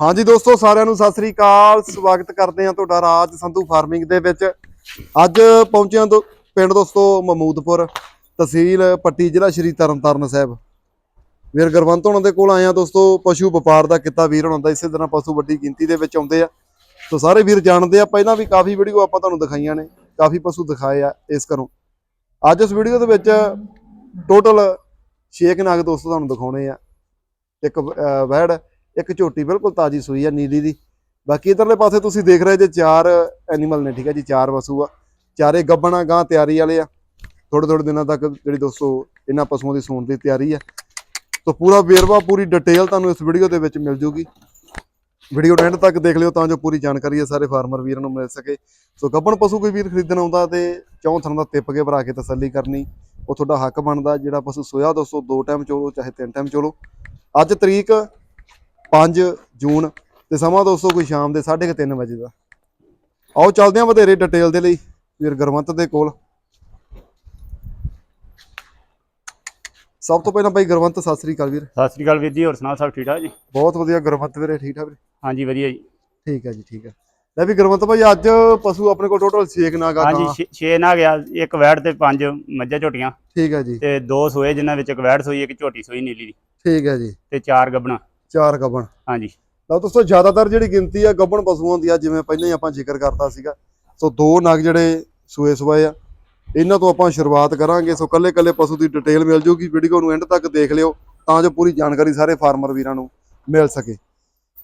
ਹਾਂਜੀ ਦੋਸਤੋ ਸਾਰਿਆਂ ਨੂੰ ਸਤਿ ਸ੍ਰੀ ਅਕਾਲ। ਸਵਾਗਤ ਕਰਦੇ ਹਾਂ ਤੁਹਾਡਾ ਰਾਜ ਸੰਧੂ ਫਾਰਮਿੰਗ ਦੇ ਵਿੱਚ। ਅੱਜ ਪਹੁੰਚਿਆ ਦੋ ਪਿੰਡ ਦੋਸਤੋ ਮਮੂਦਪੁਰ ਤਹਿਸੀਲ ਪੱਟੀ ਜ਼ਿਲ੍ਹਾ ਸ਼੍ਰੀ ਤਰਨਤਾਰਨ ਸਾਹਿਬ। ਵੀਰ ਗੁਰਵੰਤ ਹੋਣਾ ਦੇ ਕੋਲ ਆਏ ਆ ਦੋਸਤੋ ਪਸ਼ੂ ਵਪਾਰ ਦਾ ਕਿੱਤਾ ਵੀਰ ਹੋਣਾ ਦਾ ਇਸੇ ਤਰ੍ਹਾਂ ਪਸ਼ੂ ਵੱਡੀ ਗਿਣਤੀ ਦੇ ਵਿੱਚ ਆਉਂਦੇ ਆ। ਸੋ ਸਾਰੇ ਵੀਰ ਜਾਣਦੇ ਆ ਪਹਿਲਾਂ ਵੀ ਕਾਫੀ ਵੀਡੀਓ ਆਪਾਂ ਤੁਹਾਨੂੰ ਦਿਖਾਈਆਂ ਨੇ ਕਾਫੀ ਪਸ਼ੂ ਦਿਖਾਏ ਆ ਇਸ ਘਰੋਂ। ਅੱਜ ਇਸ ਵੀਡੀਓ ਦੇ ਵਿੱਚ ਟੋਟਲ 6 ਨਾਗ ਦੋਸਤੋ ਤੁਹਾਨੂੰ ਦਿਖਾਉਣੇ ਆ। ਇੱਕ ਅਹ, ਵੈੜ ਇੱਕ ਝੋਟੀ ਬਿਲਕੁਲ ਤਾਜੀ ਸੂਈ ਆ ਨੀਲੀ ਦੀ। ਬਾਕੀ ਇਧਰਲੇ ਪਾਸੇ ਤੁਸੀਂ ਦੇਖ ਰਹੇ ਜੇ ਚਾਰ ਐਨੀਮਲ ਨੇ, ਠੀਕ ਹੈ ਜੀ, ਚਾਰ ਪਸ਼ੂ ਆ। ਚਾਰੇ ਗੱਬਣਾ ਗਾਂ ਤਿਆਰੀ ਵਾਲੇ ਆ। ਥੋੜੇ ਥੋੜੇ ਦਿਨਾਂ ਤੱਕ ਜਿਹੜੀ ਦੋਸਤੋ ਇਹਨਾਂ ਪਸ਼ੂਆਂ ਦੀ ਸੌਣ ਦੀ ਤਿਆਰੀ ਆ। ਤੋ ਪੂਰਾ ਵੇਰਵਾ, ਪੂਰੀ ਡਿਟੇਲ ਤੁਹਾਨੂੰ ਇਸ ਵੀਡੀਓ ਦੇ ਵਿੱਚ ਮਿਲ ਜੂਗੀ। ਵੀਡੀਓ ਨੂੰ ਐਂਡ ਤੱਕ ਦੇਖ ਲਿਓ ਤਾਂ ਜੋ ਪੂਰੀ ਜਾਣਕਾਰੀ ਹੈ ਸਾਰੇ ਫਾਰਮਰ ਵੀਰਾਂ ਨੂੰ ਮਿਲ ਸਕੇ। ਸੋ ਗੱਬਣ ਪਸ਼ੂ ਕੋਈ ਵੀਰ ਖਰੀਦਣ ਆਉਂਦਾ ਤੇ ਚੌਂ ਥਣ ਦਾ ਟਿੱਪ ਕੇ ਭਰਾ ਕੇ ਤਸੱਲੀ ਕਰਨੀ, ਉਹ ਤੁਹਾਡਾ ਹੱਕ ਬਣਦਾ। ਜਿਹੜਾ ਪਸ਼ੂ ਸੋਇਆ ਦੋਸਤੋ, ਦੋ ਟਾਈਮ ਚੋਲੋ, ਚਾਹੇ ਤਿੰਨ ਟਾਈਮ ਚੋਲੋ। ਅੱਜ ਤਰੀਕ 5 ਜੂਨ ਤੇ ਸਮਾਂ ਦੋਸਤੋ ਕੋਈ ਸ਼ਾਮ ਦੇ 3:30 ਵਜੇ ਦਾ। ਆਓ ਚੱਲਦੇ ਹਾਂ ਵਧੇਰੇ ਡਿਟੇਲ ਦੇ ਲਈ ਵੀਰ ਗੁਰਵੰਤ ਦੇ ਕੋਲ। ਸਭ ਤੋਂ ਪਹਿਲਾਂ ਭਾਈ ਗੁਰਵੰਤ ਸਤਿ ਸ੍ਰੀ ਅਕਾਲ ਵੀਰ। ਸਤਿ ਸ੍ਰੀ ਅਕਾਲ ਵੀਰ ਜੀ ਹੋਰ ਸੁਣਾਓ ਸਭ ਠੀਕ ਠਾਕ ਜੀ? ਬਹੁਤ ਵਧੀਆ ਗੁਰਵੰਤ ਵੀਰੇ ਠੀਕ ਠਾਕ ਵੀਰੇ? ਹਾਂਜੀ ਵਧੀਆ ਜੀ। ਠੀਕ ਹੈ ਜੀ ਠੀਕ ਹੈ। ਲੈ ਵੀ ਗੁਰਵੰਤ ਭਾਈ ਅੱਜ ਪਸ਼ੂ ਆਪਣੇ ਕੋਲ ਟੋਟਲ 6 ਨਾਗਾ ਹਾਂਜੀ 6 ਨਾ ਗਿਆ ਇੱਕ ਵੈੜ ਤੇ ਪੰਜ ਮੱਝਾਂ ਝੋਟੀਆਂ। ਠੀਕ ਹੈ ਜੀ। ਤੇ ਦੋ ਸੋਏ ਜਿਨ੍ਹਾਂ ਵਿੱਚ ਇੱਕ ਵੈੜ ਸੋਈ ਇੱਕ ਝੋਟੀ ਸੋਈ ਨੀਲੀ ਦੀ। ਠੀਕ ਹੈ ਜੀ। ਤੇ ਚਾਰ ਗੱਬਣਾ ਚਾਰ ਗੱਬਣ। ਹਾਂਜੀ। ਲਓ ਦੋਸਤੋ ਜ਼ਿਆਦਾਤਰ ਜਿਹੜੀ ਗਿਣਤੀ ਆ ਗੱਬਣ ਪਸ਼ੂਆਂ ਹੁੰਦੀ ਆ ਜਿਵੇਂ ਪਹਿਲਾਂ ਹੀ ਆਪਾਂ ਜ਼ਿਕਰ ਕਰਤਾ ਸੀਗਾ। ਸੋ ਦੋ ਨਗ ਜਿਹੜੇ ਸੂਏ ਸਵਾਏ ਆ। ਇਹਨਾਂ ਤੋਂ ਆਪਾਂ ਸ਼ੁਰੂਆਤ ਕਰਾਂਗੇ। ਸੋ ਕੱਲੇ ਕੱਲੇ ਪਸ਼ੂ ਦੀ ਡਿਟੇਲ ਮਿਲ ਜੂਗੀ। ਵੀਡੀਓ ਨੂੰ ਐਂਡ ਤੱਕ ਦੇਖ ਲਿਓ ਤਾਂ ਜੋ ਪੂਰੀ ਜਾਣਕਾਰੀ ਸਾਰੇ ਫਾਰਮਰ ਵੀਰਾਂ ਨੂੰ ਮਿਲ ਸਕੇ।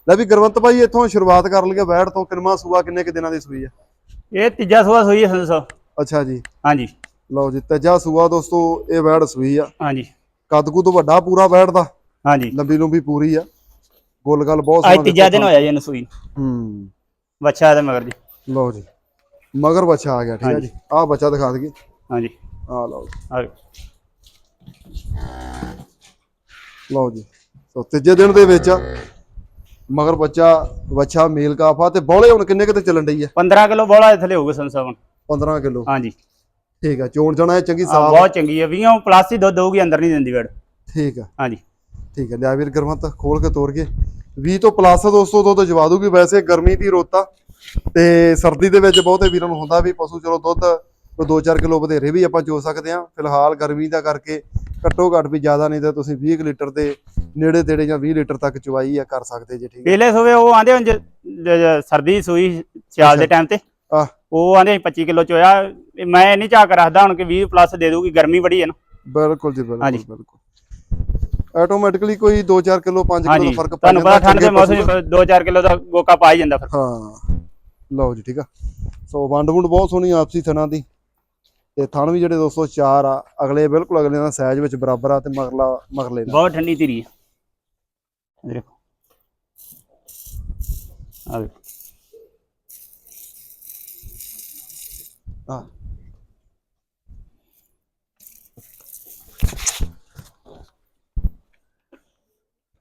ਲੈ ਵੀ ਗੁਰਵੰਤ ਭਾਈ ਇੱਥੋਂ ਸ਼ੁਰੂਆਤ ਕਰ ਲਈਏ। ਵੈੜ ਤੋਂ ਕਿੰਨਵਾਂ ਸੂਆ ਕਿੰਨੇ ਕਿ ਦਿਨਾਂ ਦੀ ਸੂਈ ਆ? ਇਹ ਤੀਜਾ ਸੋਆ ਸੋਈ ਹੈ ਸੰਸੋ ਅੱਛਾ ਜੀ। ਹਾਂਜੀ। ਲਓ ਜੀ ਤੇਜਾ ਸੂਆ ਦੋਸਤੋ ਇਹ ਵੈੜ ਸੂਈ ਆ। ਹਾਂਜੀ। ਕੱਦ ਕੁ ਤੋਂ ਵੱਡਾ ਪੂਰਾ ਵੈੜ ਦਾ। ਹਾਂਜੀ। ਲੰਬੀ ਲੰਬੀ ਪੂਰੀ ਆ। ਗੋਲ ਗੱਲ ਬਹੁਤ ਅੱਜ ਤੀਜਾ ਦਿਨ ਹੋਇਆ ਜੀ ਇਹਨੂੰ ਸੂਈ ਹੂੰ। ਬੱਚਾ ਇਹਦੇ ਮਗਰ ਜੀ। ਲਓ ਜੀ। ਮਗਰ ਬੱਚਾ ਆ ਗਿਆ ਠੀਕ ਹੈ। ਜੀ। ਆਹ ਬੱਚਾ ਦਿਖਾ ਦਈਏ। ਹਾਂਜੀ। ਆਹ ਲਓ ਜੀ। ਆ। ਲਓ। ਜੀ। ਸੋ ਤੀਜੇ ਦਿਨ ਦੇ ਵਿੱਚ ਮਗਰ ਬੱਚਾ ਬੱਚਾ ਮੇਲ ਕਾਫਾ ਤੇ ਬੋਲੇ ਹੁਣ ਕਿੰਨੇ ਕਿਤੇ ਚੱਲਣ ਡਈ ਆ? 15 ਕਿਲੋ ਬੋਲਾ ਥੱਲੇ ਹੋਊਗਾ ਸੰਸੋ ਹੁਣ। 15 ਕਿਲੋ। ਹਾਂਜੀ। ਠੀਕ ਆ ਚੋਣ ਜਾਣਾ ਹੈ ਚੰਗੀ ਸਾਫ਼ ਬਹੁਤ ਚੰਗੀ ਹੈ 20 ਪਲਾਸਟਿਕ ਦੁੱਧ ਹੋਊਗੀ ਅੰਦਰ ਨਹੀਂ ਦਿੰਦੀ ਵੈੜ ਠੀਕ ਆ। ਹਾਂਜੀ। ਠੀਕ ਹੈ ਲਿਆ ਵੀਰ ਗਰਮਤ ਖੋਲ ਕੇ ਤੋੜ ਕੇ। 20 ਤੋਂ ਪਲੱਸ ਦੋਸਤੋ ਦੁੱਧ ਜਵਾ ਦੂਗੀ ਵੈਸੇ ਗਰਮੀ ਦੀ ਰੋਤਾ ਤੇ ਸਰਦੀ ਦੇ ਵਿੱਚ ਬਹੁਤੇ ਵੀਰਾਂ ਨੂੰ ਹੁੰਦਾ ਵੀ ਪਸ਼ੂ ਚਲੋ ਦੁੱਧ ਕੋਈ 2-4 ਕਿਲੋ ਵਧੇਰੇ ਵੀ ਆਪਾਂ ਚੋ ਸਕਦੇ ਹਾਂ। ਫਿਲਹਾਲ ਗਰਮੀ ਦਾ ਕਰਕੇ ਘੱਟੋ ਘੱਟ ਵੀ ਜ਼ਿਆਦਾ ਨਹੀਂ ਤਾਂ ਤੁਸੀਂ 20 ਕੁ ਲੀਟਰ ਦੇ ਨੇੜੇ ਤੇੜੇ ਜਾਂ 20 ਲੀਟਰ ਤੱਕ ਚਵਾਈ ਆ ਕਰ ਸਕਦੇ ਜੇ ਠੀਕ ਪਹਿਲੇ ਸੋਵੇ ਉਹ ਆਂਦੇ ਹੁਣ ਸਰਦੀ ਸੂਈ ਸਿਆਲ ਦੇ ਟਾਈਮ ਤੇ। ਉਹ ਆਂਦੇ 25 ਕਿਲੋ ਚੋਇਆ। ਮੈਂ ਨਹੀਂ ਝਾਕ ਰੱਖਦਾ ਹੁਣ ਕਿ 20 ਪਲੱਸ ਦੇ ਦੂਗੀ ਗਰਮੀ ਬੜੀ ਹੈ ਨਾ। ਬਿਲਕੁਲ ਜੀ। ਬਿਲਕੁਲ। ਆਟੋਮੈਟਿਕਲੀ ਕੋਈ 2-4 ਕਿਲੋ 5 ਕਿਲੋ ਦਾ ਫ਼ਰਕ ਪੈ ਤੁਹਾਨੂੰ ਪਤਾ ਠੰਡ ਦੇ ਮੌਸਮ ਪਸ਼ੂ ਦਾ। 'ਚ 2-4 ਕਿਲੋ ਦਾ ਗੋਕਾ ਪਾ ਹੀ ਜਾਂਦਾ ਫਿਰ। ਹਾਂ ਲਓ ਜੀ ਠੀਕ ਆ। ਸੋ ਵੰਡ ਵੁੰਡ ਬਹੁਤ ਸੋਹਣੀ ਆਪਸੀ ਥਣਾ ਦੀ। ਤੇ ਥਣ ਵੀ ਜਿਹੜੇ 204 ਆ ਅਗਲੇ ਬਿਲਕੁਲ ਅਗਲੇ ਦਾ ਸਾਈਜ਼ ਵਿੱਚ ਬਰਾਬਰ ਆ ਤੇ ਮਗਰਲਾ ਮਗਰਲੇ ਨਾਲ। ਬਹੁਤ ਠੰਡੀ ਧੀਰੀ ਇਹ ਦੇਖੋ। ਆ ਵੇਖੋ। ਹਾਂ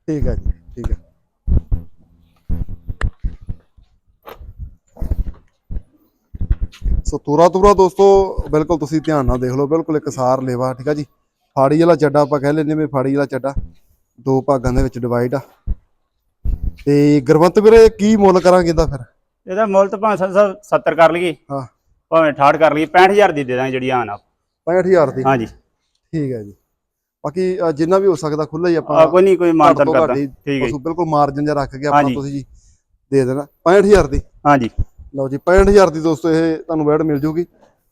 ਠੀਕ ਹੈ ਜੀ ਠੀਕ ਹੈ ਸੋ ਤੂਰਾ ਤੂਰਾ ਦੋਸਤੋ ਬਿਲਕੁਲ ਤੁਸੀਂ ਧਿਆਨ ਨਾਲ ਦੇਖ ਲਓ ਬਿਲਕੁਲ ਇੱਕ ਸਾਰ ਲੇਵਾ ਠੀਕ ਆ ਜੀ। ਫਾੜੀ ਵਾਲਾ ਚੱਡਾ ਆਪਾਂ ਕਹਿ ਲੈਂਦੇ ਵੀ ਫਾੜੀ ਵਾਲਾ ਚੱਡਾ ਦੋ ਭਾਗਾਂ ਦੇ ਵਿੱਚ ਡਿਵਾਈਡ ਆ। ਤੇ ਗੁਰਵੰਤ ਵੀਰੇ ਕੀ ਮੁੱਲ ਕਰਾਂਗੇ ਇਹਦਾ ਫਿਰ? ਇਹਦਾ ਮੁੱਲ ਤਾਂ ਭਾਵੇਂ ਸੱਤ- 70 ਕਰ ਲਈਏ। ਹਾਂ। ਭਾਵੇਂ 68 ਕਰ ਲਈਏ 65000 ਦੀ ਦੇ ਦਾਂਗੇ ਜਿਹੜੀ ਆਨ ਆਪ 65000 ਦੀ? ਹਾਂਜੀ। ਠੀਕ ਹੈ ਜੀ। ਬਾਕੀ ਜਿੰਨਾ ਵੀ ਹੋ ਸਕਦਾ ਖੁੱਲਾ ਹੀ ਆਪਾਂ ਕੋਈ ਨਹੀਂ ਕੋਈ ਮਾਨਤਨ ਤੋਂ ਕਰਦਾ। ਠੀਕ ਹੈ ਬਿਲਕੁਲ ਮਾਰਜਨ ਜਿਹਾ ਰੱਖ ਕੇ ਹਾਂਜੀ। ਤੁਸੀਂ ਜੀ ਦੇ ਦੇਣਾ। 65000 ਦੀ। ਹਾਂਜੀ। ਲਓ ਜੀ 65000 ਦੀ ਦੋਸਤੋ ਇਹ ਤੁਹਾਨੂੰ ਵੈੜ ਮਿਲ ਜੂਗੀ।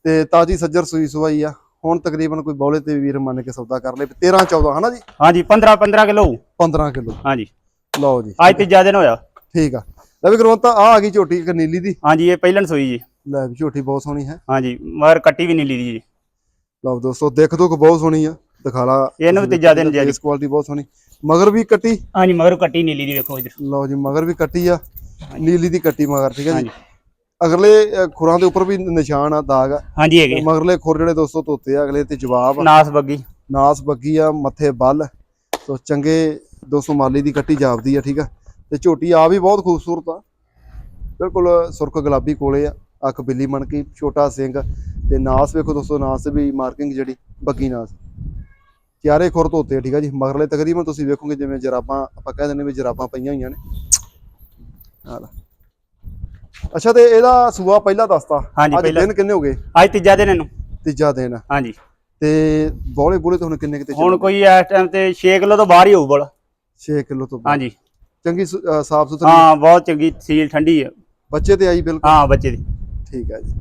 ਤੇ ਤਾਜੀ ਸੱਜਰ ਸੂਈ ਸਵਾਈ ਆ। ਹੁਣ ਤਕਰੀਬਨ ਕੋਈ ਬੌਲੇ ਤੇ ਵੀਰ ਮੰਨ ਕੇ ਸੌਦਾ ਕਰ ਲੇ 13 14 ਹਨਾ ਜੀ? ਹਾਂਜੀ 15 15 ਕਿਲੋ। 15 ਕਿਲੋ। ਹਾਂਜੀ। ਲਓ ਜੀ। ਅੱਜ ਤੀਜਾ ਦਿਨ ਹੋਇਆ। ਠੀਕ ਆ। ਲੈ ਵੀ ਕਰਵੰਤਾ ਆ ਆ ਗਈ ਝੋਟੀ ਇੱਕ ਨੀਲੀ ਦੀ। ਹਾਂਜੀ ਇਹ ਪਹਿਲਣ ਸੋਈ ਜੀ। ਲੈ ਝੋਟੀ ਬਹੁਤ ਸੋਹਣੀ ਹੈ। ਹਾਂਜੀ ਮਗਰ ਕੱਟੀ ਵੀ ਨੀਲੀ ਦੀ ਜੀ। ਲਓ ਦੋਸਤੋ ਦੇਖ ਦੁੱਖ ਬਹੁਤ ਸੋਹਣੀ ਆ। ਦਿਖਾ ਲਾ। ਇਹਨੂੰ ਵੀ ਤੀਜਾ ਦਿਨ ਜੀ ਅੱਜ। ਇਸ ਕੁਆਲਿਟੀ ਬਹੁਤ ਸੋਹਣੀ। ਮਗਰ ਵੀ ਕੱਟੀ। ਹਾਂਜੀ ਮਗਰ ਕੱਟੀ ਨੀਲੀ ਦੀ ਵੇਖੋ ਇਧਰ। ਲਓ ਜੀ ਮਗਰ ਵੀ ਕੱਟੀ ਆ। ਨੀਲੀ ਦੀ ਕੱਟੀ ਮਗਰ ਠੀਕ ਹੈ ਜੀ? ਹਾਂਜੀ। ਅਗਲੇ ਅ, ਖੁਰਾਂ ਦੇ ਉੱਪਰ ਵੀ ਨਿਸ਼ਾਨ ਆ ਦਾਗ ਆ। ਹਾਂਜੀ ਹੈਗੇ ਮਗਰਲੇ ਖੁਰ ਜਿਹੜੇ ਦੋਸਤੋ ਧੋਤੇ ਆ ਅਗਲੇ ਤੇ ਜਵਾਬ ਆ। ਨਾਸ ਬੱਗੀ। ਨਾਸ ਬੱਗੀ ਆ ਮੱਥੇ ਬੱਲ। ਸੋ ਚੰਗੇ ਦੋਸਤੋ ਮਾਲੀ ਦੀ ਕੱਟੀ ਜਾਪਦੀ ਆ ਠੀਕ ਆ? ਤੇ ਝੋਟੀ ਆ ਵੀ ਬਹੁਤ ਖੂਬਸੂਰਤ ਆ। ਬਿਲਕੁਲ ਸੁਰਖ ਗੁਲਾਬੀ ਕੋਲੇ ਆ ਅੱਖ ਬਿੱਲੀ ਮਣਕੀ ਛੋਟਾ ਸਿੰਘ। ਤੇ ਨਾਸ ਵੇਖੋ ਦੋਸਤੋ ਨਾਸ ਤੇ ਵੀ ਮਾਰਕਿੰਗ ਜਿਹੜੀ ਬੱਗੀ ਨਾਸ। ਚਾਰੇ ਖੁਰ ਧੋਤੇ ਠੀਕ ਆ ਜੀ? ਮਗਰਲੇ ਤਕਰੀਬਨ ਤੁਸੀਂ ਵੇਖੋਗੇ ਜਿਵੇਂ ਜਰਾਬਾਂ ਆਪਾਂ ਕਹਿ ਦਿੰਦੇ ਵੀ ਜਰਾਬਾਂ ਪਈਆਂ ਹੋਈਆਂ ਨੇ। ਆ ਲੈ। ਅੱਛਾ ਤੇ ਇਹਦਾ ਸੂਆ ਪਹਿਲਾਂ ਦੱਸਤਾ। ਅੱਜ। ਦਿਨ ਕਿੰਨੇ ਹੋ ਗਏ? ਅੱਜ ਤੀਜਾ ਦਿਨ ਇਹਨੂੰ। ਤੀਜਾ ਦਿਨ। ਹਾਂਜੀ। ਤੇ ਬੋਲੇ ਬੋਲੇ ਤੋਂ ਹੁਣ ਕਿੰਨੇ ਕਿਤੇ ਹੁਣ ਕੋਈ ਇਸ ਟਾਈਮ ਤੇ 6 ਕਿਲੋ ਤੋਂ ਬਾਹਰ ਹੀ ਹੋਊ ਬੋਲ। 6 ਕਿਲੋ ਤੋਂ ਹਾਂਜੀ। ਚੰਗੀ ਸਾਫ਼ ਸੁਥਰੀ। ਹਾਂ ਬਹੁਤ ਚੰਗੀ ਸੀਲ ਠੰਡੀ ਹੈ ਬੱਚੇ ਤੇ ਆਈ ਬਿਲਕੁਲ। ਹਾਂ ਬੱਚੇ ਦੀ। ਠੀਕ ਹੈ ਜੀ।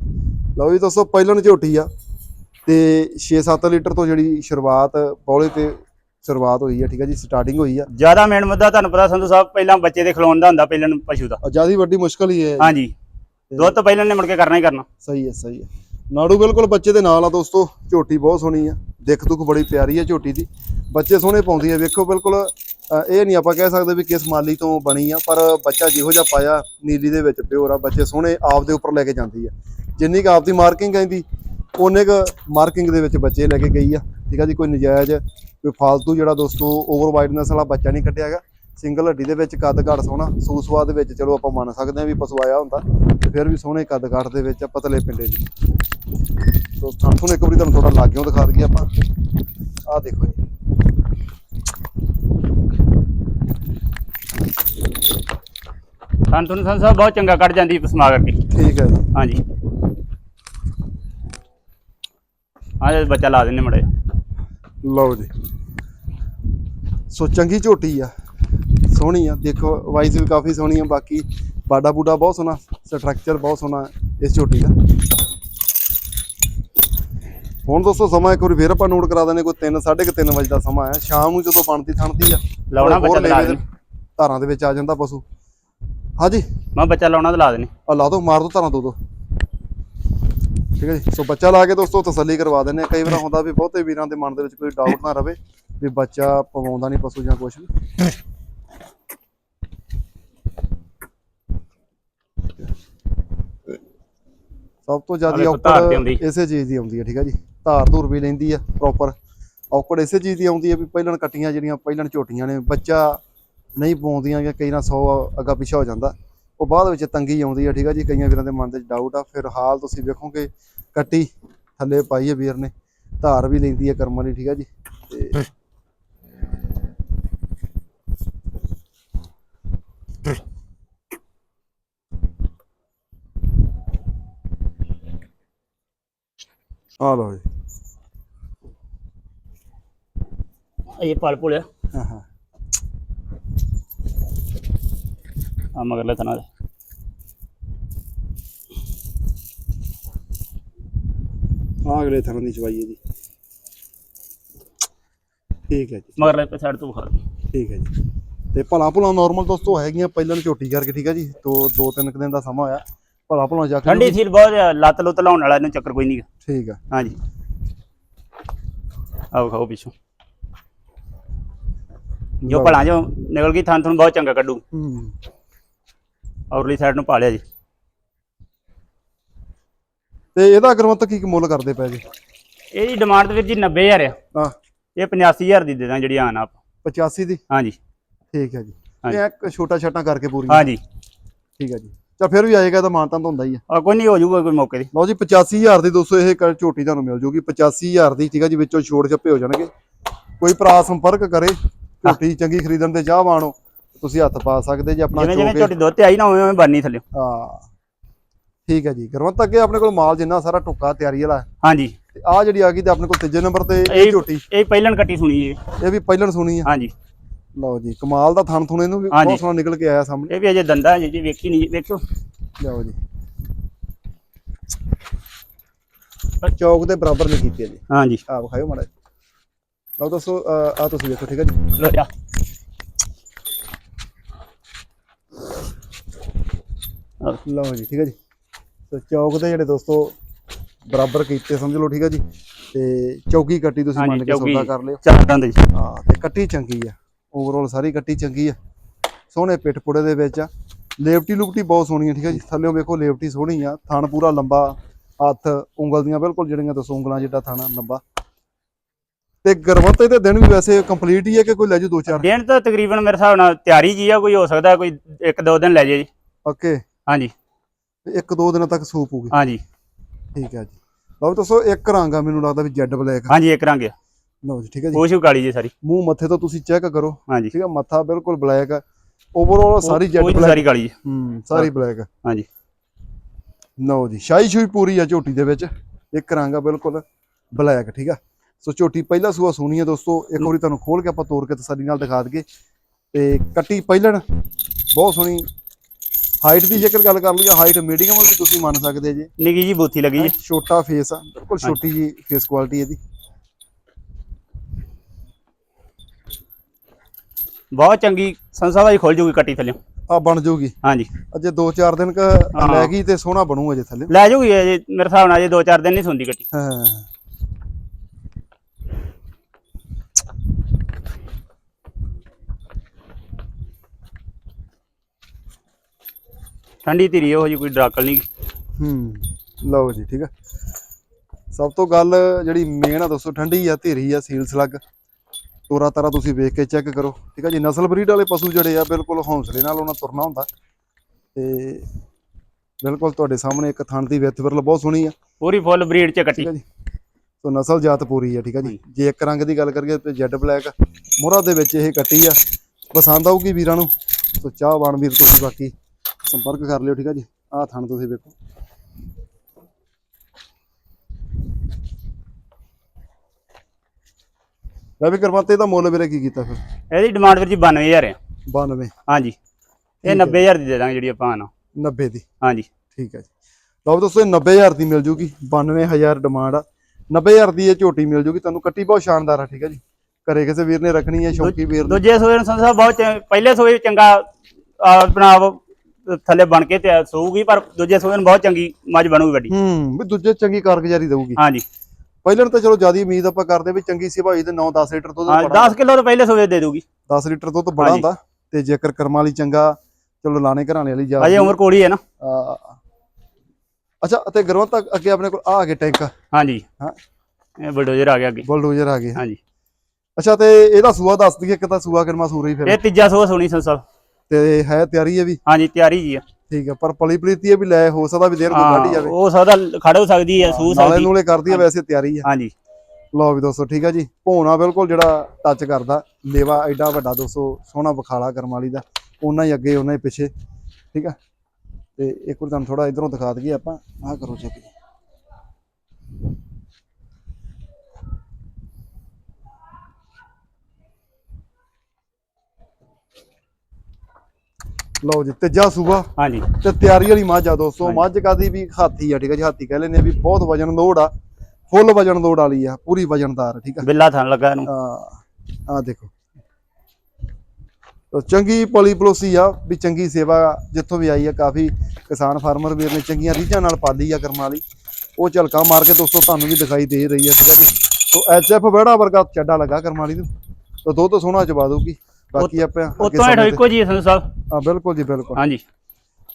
ਲਓ ਜੀ ਦੋਸਤੋ ਪਹਿਲਾਂ ਝੋਟੀ ਆ। ਤੇ 6-7 ਲੀਟਰ ਤੋਂ ਜਿਹੜੀ ਸ਼ੁਰੂਆਤ ਬੋਲੇ ਤੇ ਸ਼ੁਰੂਆਤ ਹੋਈ ਹੈ ਠੀਕ ਹੈ ਜੀ ਸਟਾਰਟਿੰਗ ਹੋਈ ਆ। ਜ਼ਿਆਦਾ ਮੇਨ ਮੁੱਦਾ ਤੁਹਾਨੂੰ ਪਤਾ ਸੰਧੂ ਸਾਹਿਬ ਪਹਿਲਾਂ ਬੱਚੇ ਦੇ ਖਿਲਾਉਣ ਦਾ ਹੁੰਦਾ ਪਹਿਲਾਂ ਪਸ਼ੂ ਦਾ। ਜ਼ਿਆਦਾ ਵੱਡੀ ਮੁਸ਼ਕਲ ਹੀ ਹੈ। ਹਾਂਜੀ। ਦੁੱਧ ਤਾਂ ਪਹਿਲਾਂ ਨੇ ਮੁੜ ਕੇ ਕਰਨਾ ਹੀ ਕਰਨਾ। ਸਹੀ ਹੈ ਸਹੀ ਹੈ। ਨਾੜੂ ਬਿਲਕੁਲ ਬੱਚੇ ਦੇ ਨਾਲ ਆ ਦੋਸਤੋ ਝੋਟੀ ਬਹੁਤ ਸੋਹਣੀ ਆ। ਦਿੱਖ ਦੁੱਖ ਬੜੀ ਪਿਆਰੀ ਆ ਝੋਟੀ ਦੀ। ਬੱਚੇ ਸੋਹਣੇ ਪਾਉਂਦੀ ਆ। ਵੇਖੋ ਬਿਲਕੁਲ ਇਹ ਨਹੀਂ ਆਪਾਂ ਕਹਿ ਸਕਦੇ ਵੀ ਕਿਸ ਮਾਲੀ ਤੋਂ ਬਣੀ ਆ ਪਰ ਬੱਚਾ ਜਿਹੋ ਜਿਹਾ ਪਾਇਆ ਨੀਲੀ ਦੇ ਵਿੱਚ ਪਿਓਰ ਆ। ਬੱਚੇ ਸੋਹਣੇ ਆਪ ਦੇ ਉੱਪਰ ਲੈ ਕੇ ਜਾਂਦੀ ਆ। ਜਿੰਨੀ ਕੁ ਆਪ ਦੀ ਮਾਰਕਿੰਗ ਕਹਿੰਦੀ ਉਹਨੇ ਕ ਮਾਰਕਿੰਗ ਦੇ ਵਿੱਚ ਬੱਚੇ ਲੈ ਕੇ ਗਈ ਆ। ਠੀਕ ਆ ਜੀ ਕੋਈ ਨਜਾਇਜ਼ ਕੋਈ ਫਾਲਤੂ ਜਿਹੜਾ ਦੋਸਤੋ ਓਵਰ ਵਾਈਡਨੈਸ ਵਾਲਾ ਬੱਚਾ ਨਹੀਂ ਕੱਢਿਆ ਹੈਗਾ। ਸਿੰਗਲ ਹੱਡੀ ਦੇ ਵਿੱਚ ਕੱਦ ਘੜ ਸੋਹਣਾ ਸੂਸਵਾ ਦੇ ਵਿੱਚ ਚਲੋ ਆਪਾਂ ਮੰਨ ਸਕਦੇ ਹਾਂ ਵੀ ਪਸ਼ੂ ਆਇਆ ਹੁੰਦਾ ਤੇ ਫਿਰ ਵੀ ਸੋਹਣੇ ਕੱਦ ਘੜ ਦੇ ਵਿੱਚ ਆ, ਪਤਲੇ ਪਿੰਡੇ ਦੀ। ਸੋ ਤੁਹਾਨੂੰ ਇੱਕ ਵਾਰੀ ਤੁਹਾਨੂੰ ਥੋੜਾ ਲਾਗਿਓ ਦਿਖਾ ਦਈਏ ਆਪਾਂ। ਆਹ ਦੇਖੋ ਜੀ। ਸਾਨੂੰ ਤੁਹਾਨੂੰ ਸੰਧੂ ਸਾਹਿਬ ਬਹੁਤ ਚੰਗਾ ਕੱਢ ਜਾਂਦੀ ਪਸਮਾ ਕਰਕੇ ਠੀਕ ਹੈ ਜੀ। ਹਾਂਜੀ। ਹਾਂ ਜੀ ਬੱਚਾ ਲਾ ਦਿੰਨੇ ਮੜੇ ਲਓ ਜੀ। ਸੋ ਚੰਗੀ ਝੋਟੀ ਆ ਸੋਹਣੀ ਆ ਦੇਖੋ ਵਾਈਸ ਵੀ ਕਾਫੀ ਸੋਹਣੀ ਆ ਬਾਕੀ ਬਾਡਾ ਬੂਡਾ ਬਹੁਤ ਸੋਹਣਾ ਸਟਰਕਚਰ ਬਹੁਤ ਸੋਹਣਾ ਇਸ ਝੋਟੀ ਦਾ। ਹੁਣ ਦੋਸਤੋ ਸਮਾਂ ਇੱਕ ਵਾਰੀ ਫੇਰ ਆਪਾਂ ਨੋਟ ਕਰਾ ਦਿੰਦੇ ਕੋਈ 3 3:30 ਵਜੇ ਦਾ ਸਮਾਂ ਹੈ ਸ਼ਾਮ ਨੂੰ ਜਦੋਂ ਬਣਦੀ ਥਣਦੀ ਆ ਲਾਉਣਾ ਬੱਚਾ ਲਾ ਦੇਣੀ ਧਾਰਾਂ ਦੇ ਵਿੱਚ ਆ ਜਾਂਦਾ ਪਸ਼ੂ। ਹਾਂਜੀ। ਮੈਂ ਬੱਚਾ ਲਾਉਣਾ ਤੇ ਲਾ ਦੇਣੀ ਆ ਲਾ ਦੋ ਮਾਰ ਦੋ ਧਾਰਾਂ ਦੋ ਦੋ। ਠੀਕ ਹੈ ਜੀ? ਸੋ ਬੱਚਾ ਲਾ ਕੇ ਦੋਸਤੋ ਤਸੱਲੀ ਕਰਵਾ ਦਿੰਦੇ ਆ ਕਈ ਵਾਰ ਹੁੰਦਾ ਵੀ ਬਹੁਤੇ ਵੀਰਾਂ ਦੇ ਮਨ ਦੇ ਵਿੱਚ ਕੋਈ ਡਾਊਟ ਨਾ ਰਵੇ ਵੀ ਬੱਚਾ ਪਵਾਉਂਦਾ ਨਹੀਂ ਪਸ਼ੂ ਜਾਂ ਕੁਝ ਵੀ। ਸਭ ਤੋਂ ਜ਼ਿਆਦਾ ਔਕੜ। ਇਸੇ ਚੀਜ਼ ਦੀ ਆਉਂਦੀ ਹੈ ਠੀਕ ਹੈ ਜੀ? ਧਾਰ ਧੂਰ ਵੀ ਲੈਂਦੀ ਆ ਪ੍ਰੋਪਰ ਔਕੜ ਇਸੇ ਚੀਜ਼ ਦੀ ਆਉਂਦੀ ਹੈ ਵੀ ਪਹਿਲਾਂ ਕੱਟੀਆਂ ਜਿਹੜੀਆਂ ਪਹਿਲਾਂ ਝੋਟੀਆਂ ਨੇ ਬੱਚਾ ਨਹੀਂ ਪਾਉਂਦੀਆਂ ਜਾਂ ਕਈ ਨਾ 100 ਅੱਗਾ ਪਿੱਛਾ ਹੋ ਜਾਂਦਾ। ਉਹ ਬਾਅਦ ਵਿੱਚ ਤੰਗੀ ਆਉਂਦੀ ਹੈ ਠੀਕ ਹੈ ਜੀ? ਕਈਆਂ ਵੀਰਾਂ ਦੇ ਮਨ ਦੇ ਵਿੱਚ ਡਾਊਟ ਆ। ਫਿਰ ਹਾਲ ਤੁਸੀਂ ਵੇਖੋਗੇ ਕੱਟੀ ਥੱਲੇ ਪਾਈ ਹੈ ਵੀਰ ਨੇ ਧਾਰ ਵੀ ਲੈਂਦੀ ਹੈ ਕਰਮਾਂ ਦੀ ਠੀਕ ਹੈ ਜੀ? ਤੇ ਆ ਲਓ ਜੀ। ਇਹ ਪਲ ਪੁਲਿਆ ਹਾਂ ਹਾਂ। ਆ ਮਗਰਲੇ ਤਨਾ ਦੇ। ਆ ਅਗਲੇ ਥਾਂ ਦੀ ਚਵਾਈ ਹੈ ਜੀ। ਠੀਕ ਹੈ ਜੀ। ਮਗਰਲੇ ਸਾਈਡ ਤੋਂ ਦੇ। ਠੀਕ ਹੈ ਜੀ। ਤੇ ਭਲਾ ਭਲਾ ਨਾਰਮਲ ਦੋਸਤੋ ਹੈਗੀਆਂ ਪਹਿਲਾਂ ਝੋਟੀ ਕਰਕੇ ਠੀਕ ਹੈ ਜੀ? ਦੋ ਦੋ ਤਿੰਨ ਕੁ ਦਿਨ ਦਾ ਸਮਾਂ ਹੋਇਆ। ਭਲਾ ਭਲਾ ਜਾ ਕੇ ਠੰਡੀ ਸੀਲ ਬਹੁਤ ਆ, ਲੱਤ ਲੁੱਤ ਲਾਉਣ ਵਾਲਾ ਇਹਨੂੰ ਚੱਕਰ ਕੋਈ ਨਹੀਂ ਠੀਕ ਹੈ ਹਾਂਜੀ। ਆਓ ਖਾਓ ਪਿੱਛੋਂ। ਜੋ ਭਲਾ ਜੋ ਨਿਕਲ ਗਈ ਥਾਂ ਤੁਹਾਨੂੰ ਬਹੁਤ ਚੰਗਾ ਕੱਢੂ। ਹੂੰ। ਔਰਲੀ ਸਾਈਡ ਨੂੰ ਪਾ ਲਿਆ ਜੀ। ਤੇ ਇਹਦਾ ਅਗਰਵੰਤ ਕੀ ਕੁ ਮੁੱਲ ਕਰਦੇ ਪਏ ਜੀ? ਇਹਦੀ ਡਿਮਾਂਡ ਤੇ ਵੀਰ ਜੀ 90000 ਆ। ਹਾਂ। ਇਹ 85000 ਦੀ ਦੇ ਦਾਂ ਜਿਹੜੀ ਆਨ ਆਪ। 85 ਦੀ? ਹਾਂਜੀ ਠੀਕ ਹੈ ਜੀ। ਇਹ ਇੱਕ ਛੋਟਾ ਛੱਟਾ ਕਰਕੇ ਪੂਰੀ ਹਾਂਜੀ ਠੀਕ ਹੈ ਜੀ। ਚਾ ਫਿਰ ਵੀ ਆਏਗਾ ਤਾਂ ਮਾਨਤਾਂ ਤਾਂ ਹੁੰਦਾ ਹੀ ਆ। ਆ ਕੋਈ ਨਹੀਂ ਹੋ ਜਾਊਗਾ ਕੋਈ ਮੌਕੇ ਦੀ ਲਓ ਜੀ 85000 ਦੀ ਦੋਸਤੋ ਇਹ ਕ- ਝੋਟੀ ਤੁਹਾਨੂੰ ਮਿਲ ਜੂਗੀ। 85000 ਦੀ ਠੀਕ ਹੈ ਜੀ ਵਿੱਚੋਂ ਛੋੜ ਛੱਪੇ ਹੋ ਜਾਣਗੇ। ਕੋਈ ਭਰਾ ਸੰਪਰਕ ਕਰੇ ਝੋਟੀ ਚੰਗੀ ਖਰੀਦਣ ਦੇ ਚਾਹਵਾਨ ਹੋ। ਤੁਸੀਂ ਹੱਥ ਪਾ ਸਕਦੇ ਜੀ ਆਪਣਾ ਜਿਵੇਂ ਝੋਟੀ ਦੁੱਧ ਆਈ ਨਾ ਉਵੇਂ ਉਵੇਂ ਬਣਨੀ ਥੱਲੇ ਹਾਂ। ਠੀਕ ਹੈ ਜੀ। ਗਰਵੰਤ ਅੱਗੇ ਆਪਣੇ ਕੋਲ ਮਾਲ ਜਿੰਨਾ ਸਾਰਾ ਟੁੱਕਾ ਤਿਆਰੀ ਵਾਲਾ ਹੈ। ਹਾਂਜੀ। ਤੇ ਆ ਜਿਹੜੀ ਆ ਗਈ ਤੇ ਆਪਣੇ ਕੋਲ ਤੀਜੇ ਨੰਬਰ ਤੇ ਇਹ ਝੋਟੀ। ਇਹ ਪਹਿਲਾਂ ਕੱਟੀ ਸੁਣੀ ਜੀ। ਇਹ ਵੀ ਪਹਿਲਣ ਸੁਣੀ ਆ। ਹਾਂਜੀ। ਲਓ ਜੀ ਕਮਾਲ ਦਾ ਥਣ ਥੁਣ ਇਹਨੂੰ ਵੀ। ਬਹੁਤ ਸੋਹਣਾ ਨਿਕਲ ਕੇ ਆਇਆ ਸਾਹਮਣੇ। ਇਹ ਵੀ ਅਜੇ ਦੰਦਾ ਜੀ ਜੀ ਵੇਖੀ ਨਹੀਂ ਵੇਖੋ। ਲਓ ਜੀ। ਚੌਕ ਦੇ ਬਰਾਬਰ ਨਹੀਂ ਕੀਤੀ ਹੈ ਜੀ ਹਾਂਜੀ। ਆ ਵਿਖਾਇਓ ਮਾੜਾ। ਲਓ ਦੱਸੋ ਆ ਤੁਸੀਂ ਵੇਖੋ ਠੀਕ ਹੈ ਜੀ। ਲੋ ਜਾ ਲਓ ਜੀ ਠੀਕ ਹੈ ਜੀ। ਤੇ ਚੌਕ ਦੇ ਜਿਹੜੇ ਦੋਸਤੋ ਬਰਾਬਰ ਕੀਤੇ ਸਮਝ ਲਓ ਠੀਕ ਹੈ ਜੀ। ਤੇ ਚੌਕੀ ਕੱਟੀ ਤੁਸੀਂ ਮੰਨ ਕੇ ਸੌਦਾ ਕਰ ਲਿਓ। ਚਾਰ ਦੰਦ ਜੀ। ਹਾਂ ਤੇ ਕੱਟੀ ਚੰਗੀ ਆ। ਓਵਰਆਲ ਸਾਰੀ ਕੱਟੀ ਚੰਗੀ ਆ। ਸੋਹਣੇ ਪਿੱਠ ਪੁੜੇ ਦੇ ਵਿੱਚ ਆ। ਲੇਵਟੀ ਲੁਕਟੀ ਬਹੁਤ ਸੋਹਣੀ ਆ ਠੀਕ ਹੈ ਜੀ। ਥੱਲੇੋਂ ਵੇਖੋ ਲੇਵਟੀ ਸੋਹਣੀ ਆ। ਥਣ ਪੂਰਾ ਲੰਬਾ ਹੱਥ ਉਂਗਲ ਦੀਆਂ ਬਿਲਕੁਲ ਜਿਹੜੀਆਂ ਦੱਸੋ ਉਂਗਲਾਂ ਜਿੱਡਾ ਥਾਣਾ ਲੰਬਾ। ਤੇ ਗਰਮਤੇ ਦੇ ਦਿਨ ਵੀ ਵੈਸੇ ਕੰਪਲੀਟ ਹੀ ਹੈ ਕਿ ਕੋਈ ਲੈ ਜੂ ਦੋ ਚਾਰ? ਦਿਨ ਤਾਂ ਤਕਰੀਬਨ ਮੇਰੇ ਹਿਸਾਬ ਨਾਲ ਤਿਆਰੀ ਜੀ ਆ ਕੋਈ ਹੋ ਸਕਦਾ ਕੋਈ ਇੱਕ ਦੋ ਦਿਨ ਲੈ ਜੇ ਜੀ। ਓਕੇ ਹਾਂਜੀ। ਤੇ ਇੱਕ ਦੋ ਦਿਨਾਂ ਤੱਕ ਸੂਪ ਹੋਊਗੀ। ਹਾਂਜੀ। ਠੀਕ ਹੈ ਜੀ। ਲਓ ਦੱਸੋ ਇੱਕ ਰੰਗ ਆ ਮੈਨੂੰ ਲੱਗਦਾ ਵੀ ਜੈਡ ਬਲੈਕ ਹਾਂਜੀ ਇੱਕ ਰੰਗ ਆ। ਲਓ ਜੀ ਠੀਕ ਹੈ ਜੀ। ਵੀ ਕਾਲੀ ਜੀ ਸਾਰੀ। ਮੂੰਹ ਮੱਥੇ ਤੋਂ ਤੁਸੀਂ ਚੈੱਕ ਕਰੋ। ਹਾਂਜੀ। ਠੀਕ ਹੈ ਮੱਥਾ ਬਿਲਕੁਲ ਬਲੈਕ ਆ। ਓਵਰਆਲ ਸਾਰੀ ਨੀ, ਬਲੈਕ। ਸਾਰੀ ਕਾਲੀ ਜੀ। ਹੂੰ ਸਾਰੀ ਬਲੈਕ ਹਾਂਜੀ। ਲਓ ਜੀ ਸ਼ਾਹੀ ਸ਼ੂਈ ਪੂਰੀ ਆ ਝੋਟੀ ਦੇ ਵਿੱਚ। ਇੱਕ ਰੰਗ ਆ ਬਿਲਕੁਲ ਬਲੈਕ ਠੀਕ ਆ। ਸੋ ਝੋਟੀ ਪਹਿਲਾ ਸੂਆ ਸੋਹਣੀ ਆ ਦੋਸਤੋ। ਇੱਕ ਵਾਰੀ ਤੁਹਾਨੂੰ ਖੋਲ ਕੇ ਆਪਾਂ ਤੋੜ ਕੇ ਤਸੱਲੀ ਨਾਲ ਦਿਖਾ ਦਈਏ। ਤੇ ਕੱਟੀ ਪਹਿਲਣ ਬਹੁਤ ਸੋਹਣੀ ਹਾਈਟ ਦੀ ਜੇਕਰ ਗੱਲ ਕਰ ਲਈਏ ਹਾਈਟ ਮੀਡੀਅਮ ਵੀ ਤੁਸੀਂ ਮੰਨ ਸਕਦੇ ਜੀ। ਨਿੱਕੀ ਜੀ ਬੂਥੀ ਲੱਗੀ ਜੀ। ਛੋਟਾ ਫੇਸ ਆ ਬਿਲਕੁਲ ਛੋਟੀ ਜੀ ਫੇਸ ਕੁਆਲਿਟੀ ਇਹਦੀ। ਬਹੁਤ ਚੰਗੀ ਸੰਸਾ ਭਾਜੀ ਖੁੱਲ ਜੂਗੀ ਕੱਟੀ ਥੱਲੇ ਆ ਬਣ ਜਾਊਗੀ ਹਾਂਜੀ। ਅਜੇ 2-4 ਦਿਨ ਕ ਹਾਂ। ਲੈ ਗਈ ਤੇ ਸੋਹਣਾ ਬਣੂ ਅਜੇ ਥੱਲੇ ਲੈ ਜੂਗੀ ਇਹ ਜੀ, ਮੇਰੇ ਹਿਸਾਬ ਨਾਲ ਜੇ 2-4 ਦਿਨ ਨਹੀਂ ਸੁੰਦੀ ਕੱਟੀ। ਹਾਂ। ਠੰਡੀ ਧੀਰੀ ਉਹ ਜੀ ਕੋਈ ਡਰਾਕਲ ਨਹੀਂ। ਹੂੰ ਲਓ ਜੀ ਠੀਕ ਆ। ਸਭ ਤੋਂ ਗੱਲ ਜਿਹੜੀ ਮੇਨ ਆ ਦੋਸਤੋ ਠੰਡੀ ਆ ਧੀਰੀ ਆ ਸੀਲ ਸਲੱਗ ਤੋਰਾ ਤਾਰਾ ਤੁਸੀਂ ਵੇਖ ਕੇ ਚੈੱਕ ਕਰੋ ਠੀਕ ਆ ਜੀ। ਨਸਲ ਬਰੀਡ ਵਾਲੇ ਪਸ਼ੂ ਜਿਹੜੇ ਆ ਬਿਲਕੁਲ ਹੌਂਸਲੇ ਨਾਲ ਉਹਨਾਂ ਤੁਰਨਾ ਹੁੰਦਾ। ਤੇ ਬਿਲਕੁਲ ਤੁਹਾਡੇ ਸਾਹਮਣੇ ਇੱਕ ਥਣ ਦੀ ਵਿੱਥ ਵਿਰਲ ਬਹੁਤ ਸੋਹਣੀ ਆ। ਪੂਰੀ ਫੁੱਲ ਬਰੀਡ ਚ ਕੱਟੀ। ਠੀਕ ਆ ਜੀ। ਸੋ ਨਸਲ ਜਾਤ ਪੂਰੀ ਆ ਠੀਕ ਆ ਜੀ। ਜੇ ਇੱਕ ਰੰਗ ਦੀ ਗੱਲ ਕਰੀਏ ਤੇ ਜੈਡ ਬਲੈਕ ਮੋਹਰਾ ਦੇ ਵਿੱਚ ਇਹ ਕੱਟੀ ਆ। ਪਸੰਦ ਆਊਗੀ ਵੀਰਾਂ ਨੂੰ। ਸੋ ਚਾਹਵਾਨ ਵੀਰ ਤੁਸੀਂ ਬਾਕੀ ਸੰਪਰਕ ਕਰ ਲਿਓ ਠੀਕ ਆ ਜੀ? ਆਹ ਥਣ ਤੁਸੀਂ ਵੇਖੋ। ਲੈ ਵੀ ਕਰਮਤੇ ਇਹਦਾ ਮੁੱਲ ਵੀਰੇ ਕੀ ਕੀਤਾ ਫਿਰ? ਇਹਦੀ ਡਿਮਾਂਡ ਵੀਰ ਜੀ 92000 ਆ। 92 ਹਾਂਜੀ। ਇਹ 90000 ਦੀ ਦੇ ਦਾਂਗੇ ਜਿਹੜੀ ਆਪਾਂ ਨਾ 90 ਦੀ? ਹਾਂਜੀ। ਠੀਕ ਹੈ ਜੀ। ਲਓ ਦੋਸਤੋ ਇਹ 90000 ਦੀ ਮਿਲ ਜੂਗੀ। 92000 ਡਿਮਾਂਡ ਆ। 90000 ਦੀ ਇਹ ਝੋਟੀ ਮਿਲ ਜੂਗੀ। ਤੁਹਾਨੂੰ ਕੱਟੀ ਬਹੁਤ ਸ਼ਾਨਦਾਰ ਆ ਠੀਕ ਹੈ ਜੀ। ਘਰੇ ਕਿਸੇ ਵੀਰ ਨੇ ਰੱਖਣੀ ਹੈ ਸ਼ੌਕੀ ਵੀਰ ਨੇ। ਦੂਜੇ ਸੋਏ ਨੂੰ ਸੰਸਾ ਬਹੁਤ ਪਹਿਲੇ ਸੋਏ ਚੰਗਾ ਆ, ਆਪਣਾ ਆਪ ਥੱਲੇ ਬਣ ਕੇ ਤੇ ਸੂਗੀ ਪਰ ਦੂਜੇ ਸੋਏ ਨੂੰ ਬਹੁਤ ਚੰਗੀ ਮੱਝ ਬਣੂਗੀ ਵੱਡੀ। ਹੂੰ ਵੀ ਦੂਜੇ ਚੰਗੀ ਕਾਰਗੁਜ਼ਾਰੀ ਦੇਊਗੀ। ਹਾਂਜੀ। ਪਹਿਲਾਂ ਤਾਂ ਚਲੋ ਜ਼ਿਆਦਾ ਉਮੀਦ ਆਪਾਂ ਕਰਦੇ ਵੀ ਚੰਗੀ ਸੇਵਾਈ ਤੇ 9-10 ਲੀਟਰ ਦੁੱਧ ਹਾਂ ਬੜਾ 10 ਕਿਲੋ ਤੋਂ ਪਹਿਲੇ ਸੋਏ ਦੇ ਦੂਗੀ 10 ਲੀਟਰ ਦੁੱਧ ਬੜਾ ਹਾਂਜੀ। ਹੁੰਦਾ ਤੇ ਜੇਕਰ ਕਰਮਾਂ ਵਾਲੀ ਚੰਗਾ ਚਲੋ ਲਾਣੇ ਘਰਾਣੇ ਵਾਲੀ ਜਾ ਅਜੇ ਉਮਰ ਕੋਲੀ ਹੈ ਨਾ। ਅੱਛਾ ਅਤੇ ਗਰਵੰਤ ਤੱਕ ਅੱਗੇ ਆਪਣੇ ਕੋਲ ਆ ਆ ਗਏ ਟੈਂਕ। ਹਾਂਜੀ। ਹਾਂ। ਇਹ ਬਲਡੋਜ਼ਰ ਆ ਗਿਆ ਅੱਗੇ। ਬੁਲਡੋਜ਼ਰ ਆ ਗਏ। ਹਾਂਜੀ। ਅੱਛਾ ਤੇ ਇਹਦਾ ਸੂਆ ਦੱਸ ਦਈਏ ਕਿ ਤਾਂ ਸੂਆ ਕਿਰਮਾ ਸੂਰੀ ਫਿਰ। ਇਹ ਤੀਜਾ ਸੋਹ ਸੋਣੀ ਸੰਸਾ ਤੇ ਹੈ ਤਿਆਰੀ ਹੈ ਵੀ? ਹਾਂਜੀ ਤਿਆਰੀ ਜੀ ਆ। ਠੀਕ ਹੈ ਪਰ ਪਲੀ ਪਲੀਤੀ ਹੈ ਵੀ ਲੈ ਹੋ ਸਕਦਾ ਵੀ ਦੇਰ ਹਾਂ, ਕੱਢੀ ਜਾਵੇ। ਉਹ ਸਦਾ ਖੜ ਹੋ ਸਕਦੀ ਹੈ ਸੂ ਨਾਲੇ ਸਕਦੀ। ਨੂਲੇ ਕਰਦੀ ਹੈ ਵੈਸੇ ਤਿਆਰੀ ਹੈ ਹਾਂਜੀ। ਲਓ ਵੀ ਦੋਸਤੋ ਠੀਕ ਹੈ ਜੀ। ਭੋਣਾ ਬਿਲਕੁਲ ਜਿਹੜਾ ਟੱਚ ਕਰਦਾ ਲੇਵਾ ਐਡਾ ਵੱਡਾ ਦੋਸਤੋ ਸੋਹਣਾ ਬਖਾਲਾ ਕਰਮ ਵਾਲੀ ਦਾ। ਉਹਨਾਂ ਹੀ ਅੱਗੇ ਉਹਨਾਂ ਹੀ ਪਿੱਛੇ ਠੀਕ ਆ। ਤੇ ਇੱਕ ਵਾਰ ਤੁਹਾਨੂੰ ਥੋੜਾ ਇਧਰੋਂ ਦਿਖਾ ਦਈਏ ਆਪਾਂ ਆਹ ਕਰੋ ਚੈੱਕ ਲਓ ਜੀ ਤੀਜਾ ਸੂਬਾ। ਹਾਂਜੀ। ਤੇ ਤਿਆਰੀ ਵਾਲੀ ਮੱਝ ਆ ਦੋਸਤੋ ਮੱਝ ਕਾਦੀ ਵੀ ਹਾਥੀ ਆ ਠੀਕ ਆ ਜੀ? ਹਾਥੀ ਕਹਿ ਲੈਂਦੇ ਆ ਵੀ ਬਹੁਤ ਵਜਨ ਲੋੜ ਆ ਫੁੱਲ ਵਜਨ ਲੋੜ ਵਾਲੀ ਆ ਪੂਰੀ ਵਜਨਦਾਰ ਠੀਕ ਆ? ਬਿੱਲਾ ਥਣ ਲੱਗਾ ਇਹਨੂੰ। ਆ ਆ ਦੇਖੋ। ਤੋ ਚੰਗੀ ਪਲੀ ਪਲੋਸੀ ਆ ਵੀ ਚੰਗੀ ਸੇਵਾ ਜਿੱਥੋਂ ਵੀ ਆਈ ਆ ਕਾਫੀ ਕਿਸਾਨ ਫਾਰਮਰ ਵੀਰ ਨੇ ਚੰਗੀਆਂ ਰੀਝਾਂ ਨਾਲ ਪਾਲੀ ਆ ਕਰਮ ਵਾਲੀ। ਉਹ ਝਲਕਾ ਮਾਰ ਕੇ ਦੋਸਤੋ ਤੁਹਾਨੂੰ ਵੀ ਦਿਖਾਈ ਦੇ ਰਹੀ ਆ ਠੀਕ ਆ ਜੀ? ਤੋ ਐਚਐਫ ਬੜਾ ਵਰਗਾ ਚੱਡਾ ਲੱਗਾ ਕਰਮ ਵਾਲੀ ਨੂੰ। ਤੋ ਦੁੱਧ ਸੋਹਣਾ ਚਵਾ ਦਊਗੀ। ਬਾਕੀ ਆਪਾਂ ਉਤੋਂ ਹੇਠ ਇੱਕੋ ਜੀ ਸੰਧੂ ਸਾਹਿਬ। ਹਾਂ ਬਿਲਕੁਲ ਜੀ ਬਿਲਕੁਲ। ਹਾਂਜੀ।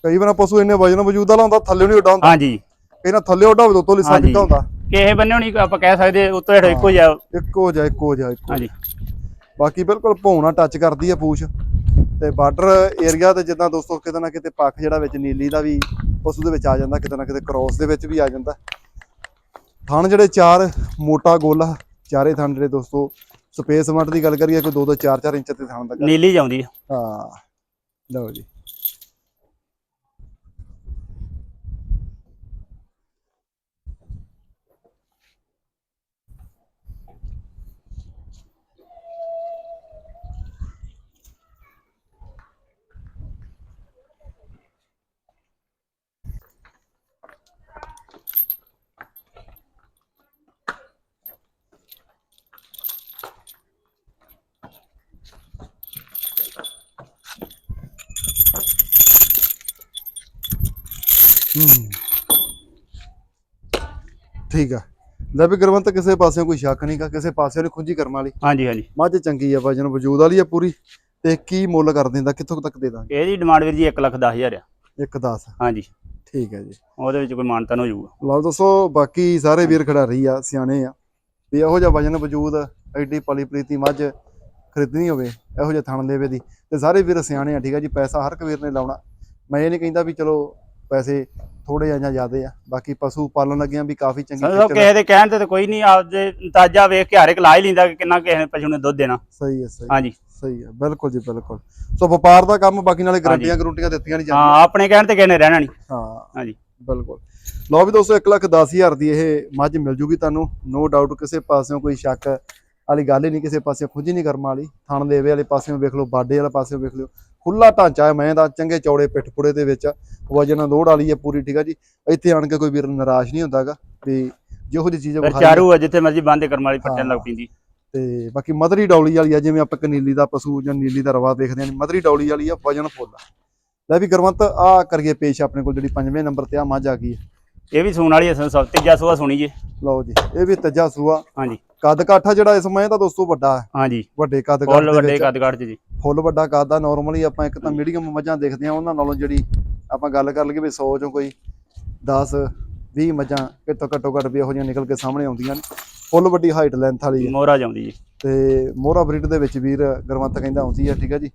ਕਈ ਵਾਰ ਪਸ਼ੂ ਇੰਨੇ ਵਜਨ ਵਜੂਦ ਵਾਲਾ ਹੁੰਦਾ ਥੱਲੇ ਨਹੀਂ ਉੱਡਾ ਹੁੰਦਾ ਹਾਂਜੀ। ਕਈ ਨਾ ਥੱਲੇ ਉੱਡਾ ਹੋਵੇ ਉਤੋਂ ਲਿਸਾ। ਨਿੱਕਾ ਹੁੰਦਾ। ਕਿਸੇ ਬੰਨੇ ਨਹੀਂ ਆਪਾਂ ਕਹਿ ਸਕਦੇ ਉਤੋਂ ਹੇਠ ਇੱਕੋ ਜਿਹਾ। ਇੱਕੋ ਜਿਹਾ ਇੱਕੋ ਜਿਹਾ ਇੱਕੋ ਹਾਂਜੀ। ਬਾਕੀ ਬਿਲਕੁਲ ਭੌਣਾ ਟੱਚ ਕਰਦੀ ਆ ਪੂਛ। ਤੇ ਬਾਰਡਰ ਏਰੀਆ ਤੇ ਜਿੱਦਾਂ ਦੋਸਤੋ ਕਿਤੇ ਨਾ ਕਿਤੇ ਪੱਖ ਜਿਹੜਾ ਵਿੱਚ ਨੀਲੀ ਦਾ ਵੀ ਪਸ਼ੂ ਦੇ ਵਿੱਚ ਆ ਜਾਂਦਾ ਕਿਤੇ ਨਾ ਕਿਤੇ ਕ੍ਰੋਸ ਦੇ ਵਿੱਚ ਵੀ ਆ ਜਾਂਦਾ। ਥਣ ਜਿਹੜੇ ਚਾਰ ਮੋਟਾ ਗੋਲਾ ਚਾਰੇ ਥਣ ਜਿਹੜੇ ਦੋਸਤੋ ਸਪੇਸ ਮਟ ਦੀ ਗੱਲ ਕਰੀਏ ਕੋਈ 2 2 4 4 ਇੰਚ ਤੇ ਥਣ ਦਾ ਨੀਲੀ ਜਾਉਂਦੀ ਆ। ਹਾਂ। ਲਓ ਜੀ। ਹੂੰ। ਠੀਕ ਆ। ਲੈ ਵੀ ਗੁਰਵੰਤ ਕਿਸੇ ਪਾਸਿਓਂ ਕੋਈ ਸ਼ੱਕ ਨਹੀਂਗਾ ਕਿਸੇ ਪਾਸਿਓਂ ਨਹੀਂ ਖੁੰਝੀ ਕਰਮ ਵਾਲੀ? ਹਾਂਜੀ ਹਾਂਜੀ। ਮੱਝ ਚੰਗੀ ਆ ਵਜਨ ਵਜੂਦ ਵਾਲੀ ਆ ਪੂਰੀ। ਤੇ ਕੀ ਮੁੱਲ ਕਰ ਦਿੰਦਾ? ਕਿੱਥੋਂ ਤੱਕ ਦੇ ਦਾਂਗੇ? ਇਹਦੀ ਡਿਮਾਂਡ ਵੀਰ ਜੀ 1 ਲੱਖ 10000 ਆ। 1 10 ਹਾਂਜੀ। ਠੀਕ ਹੈ ਜੀ। ਉਹਦੇ ਵਿੱਚ ਕੋਈ ਮਾਨਤਨ ਹੋ ਜਾਊਗਾ। ਲਓ ਦੋਸਤੋ ਬਾਕੀ ਸਾਰੇ ਵੀਰ ਖਿਡਾਰੀ ਆ ਸਿਆਣੇ ਆ। ਵੀ ਇਹੋ ਜਿਹਾ ਵਜਨ ਵਜੂਦ ਐਡੀ ਪਲੀ ਪ੍ਰੀਤੀ ਮੱਝ ਖਰੀਦਣੀ ਹੋਵੇ ਇਹੋ ਜਿਹੇ ਥਣ ਦੇਵੇ ਦੀ। ਤੇ ਸਾਰੇ ਵੀਰ ਸਿਆਣੇ ਆ ਠੀਕ ਆ ਜੀ? ਪੈਸਾ ਹਰ ਇੱਕ ਵੀਰ ਨੇ ਲਾਉਣਾ। ਮੈਂ ਇਹ ਨਹੀਂ ਕਹਿੰਦਾ ਵੀ ਚਲੋ ਪੈਸੇ ਥੋੜੇ ਆ ਜਾਂ ਜ਼ਿਆਦੇ ਆ। ਬਾਕੀ ਪਸ਼ੂ ਪਾਲਣ ਲੱਗਿਆਂ ਵੀ ਕਾਫੀ ਚੰਗੀ ਖੇਚਲ ਆ। ਕਿਸੇ ਦੇ ਕਹਿਣ ਤੇ ਤਾਂ ਕੋਈ ਨਹੀਂ ਆਪਦੇ ਤਾਜਾ ਵੇਖ ਕੇ ਹਰ ਇੱਕ ਲਾ ਹੀ ਲੈਂਦਾ ਕਿ ਕਿੰਨਾ ਕਿਸੇ ਨੇ ਪਸ਼ੂ ਨੇ ਦੁੱਧ ਦੇਣਾ। ਸਹੀ ਹੈ ਸਹੀ ਹਾਂਜੀ। ਸਹੀ ਹੈ ਬਿਲਕੁਲ ਜੀ ਬਿਲਕੁਲ। ਸੋ ਵਪਾਰ ਦਾ ਕੰਮ ਬਾਕੀ ਨਾਲੇ ਗਰੰਟੀਆਂ ਗਰੰਟੀਆਂ ਦਿੱਤੀਆਂ ਨਹੀਂ ਜਾਂਦੀਆਂ। ਹਾਂ ਆਪਣੇ ਕਹਿਣ ਤੇ ਕਿਸੇ ਨੇ ਰਹਿਣਾ ਨਹੀਂ। ਹਾਂ ਹਾਂਜੀ। ਬਿਲਕੁਲ। ਲਓ ਵੀ ਦੋਸਤੋ 1 ਲੱਖ 10 ਹਜ਼ਾਰ ਦੀ ਇਹ ਮੱਝ ਮਿਲ ਜੂਗੀ ਤੁਹਾਨੂੰ। ਨੋ ਡਾਊਟ ਕਿਸੇ ਪਾਸਿਓਂ ਕੋਈ ਸ਼ੱਕ ਵਾਲੀ ਗੱਲ ਹੀ ਨਹੀਂ ਕਿਸੇ ਪਾਸਿਓਂ ਖੁੰਝ ਨਹੀਂ ਕਰਮ ਵਾਲੀ। ਥਣ ਦੇਵੇ ਵਾਲੇ ਪਾਸਿਓਂ ਵੇਖ ਲਓ ਬਾਡੇ ਵਾਲੇ ਪਾਸਿਓਂ ਵੇਖ ਲਿਓ। ਖੁੱਲਾ ਢਾਂਚਾ ਹੈ ਮੈਂ ਦਾ ਚੰਗੇ ਚੌੜੇ ਪਿੱਠ ਪੁੜੇ ਦੇ ਵਿੱਚ ਵਜਨ ਲੋੜ ਵਾਲੀ ਹੈ ਪੂਰੀ ਠੀਕ ਆ ਜੀ। ਇੱਥੇ ਆਣ ਕੇ ਕੋਈ ਵੀਰ ਨਿਰਾਸ਼ ਨਹੀਂ ਹੁੰਦਾਗਾ ਵੀ ਜਿਹੋ ਜਿਹੀ ਚੀਜ਼ ਵਿਖਾਈ ਚਾਰੂ ਆ ਜਿੱਥੇ ਮਰਜ਼ੀ ਬੰਦ ਕਰਮ ਵਾਲੀ ਪੱਟਣ ਲੱਗ ਪੈਂਦੀ। ਤੇ ਬਾਕੀ ਮਦਰੀ ਡੌਲੀ ਵਾਲੀ ਆ ਜਿਵੇਂ ਆਪਾਂ ਇੱਕ ਨੀਲੀ ਦਾ ਪਸ਼ੂ ਜਾਂ ਨੀਲੀ ਦਾ ਰਵਾ ਦੇਖਦੇ ਹਾਂ ਮਦਰੀ ਡੌਲੀ ਵਾਲੀ ਆ ਵਜਨ ਫੁੱਲ ਲੈ ਵੀ ਗੁਰਵੰਤ ਆ ਕਰੀਏ ਪੇਸ਼ ਆਪਣੇ ਕੋਲ ਜਿਹੜੀ ਪੰਜਵੇਂ ਨੰਬਰ ਤੇ ਆ ਮੱਝ ਆ ਗਈ ਹੈ। ਇਹ ਵੀ ਸੂਣ ਵਾਲੀ ਹੈ ਸਭ ਤੀਜਾ ਸੂਆ ਸੁਣੀ ਜੀ। ਲਓ ਜੀ ਇਹ ਵੀ ਤੱਜਾ ਸੂਆ। ਹਾਂਜੀ। ਕੱਦ ਕਾਠਾ ਜਿਹੜਾ ਇਸ ਸਮੇਂ ਦਾ ਦੋਸਤੋ ਵੱਡਾ ਹੈ। ਹਾਂਜੀ। ਵੱਡੇ ਕੱਦ ਕਾਠ ਵੱਡੇ ਕੱਦ ਚ ਜੀ। ਫੁੱਲ ਵੱਡਾ ਆ ਨਾਰਮਲੀ ਆਪਾਂ ਇੱਕ ਤਾਂ ਮੀਡੀਅਮ ਮੱਝਾਂ ਦੇਖਦੇ ਆ ਉਹਨਾਂ ਨਾਲੋਂ ਜਿਹੜੀ ਆਪਾਂ ਗੱਲ ਕਰ ਲਈਏ ਵੀ 100 ਚੋਂ ਕੋਈ 10 20 ਮੱਝਾਂ ਘੱਟੋ ਘੱਟੋ ਘੱਟ ਵੀ ਇਹੋ ਜਿਹੀਆਂ ਨਿਕਲ ਕੇ ਸਾਹਮਣੇ ਆਉਂਦੀਆਂ ਨੇ। ਫੁੱਲ ਵੱਡੀ ਹਾਈਟ ਲੈਂਥ ਵਾਲੀ ਹੈ। ਮੋਹਰਾ ਜਾਂਦੀ ਜੀ। ਤੇ ਮੋਹਰਾ ਬਰੀਡ ਦੇ ਵਿੱਚ ਵੀਰ ਗਰਮੰਤ ਕਹਿੰਦਾ ਆਉਂਦੀ ਹੈ ਠੀਕ ਹੈ ਜੀ।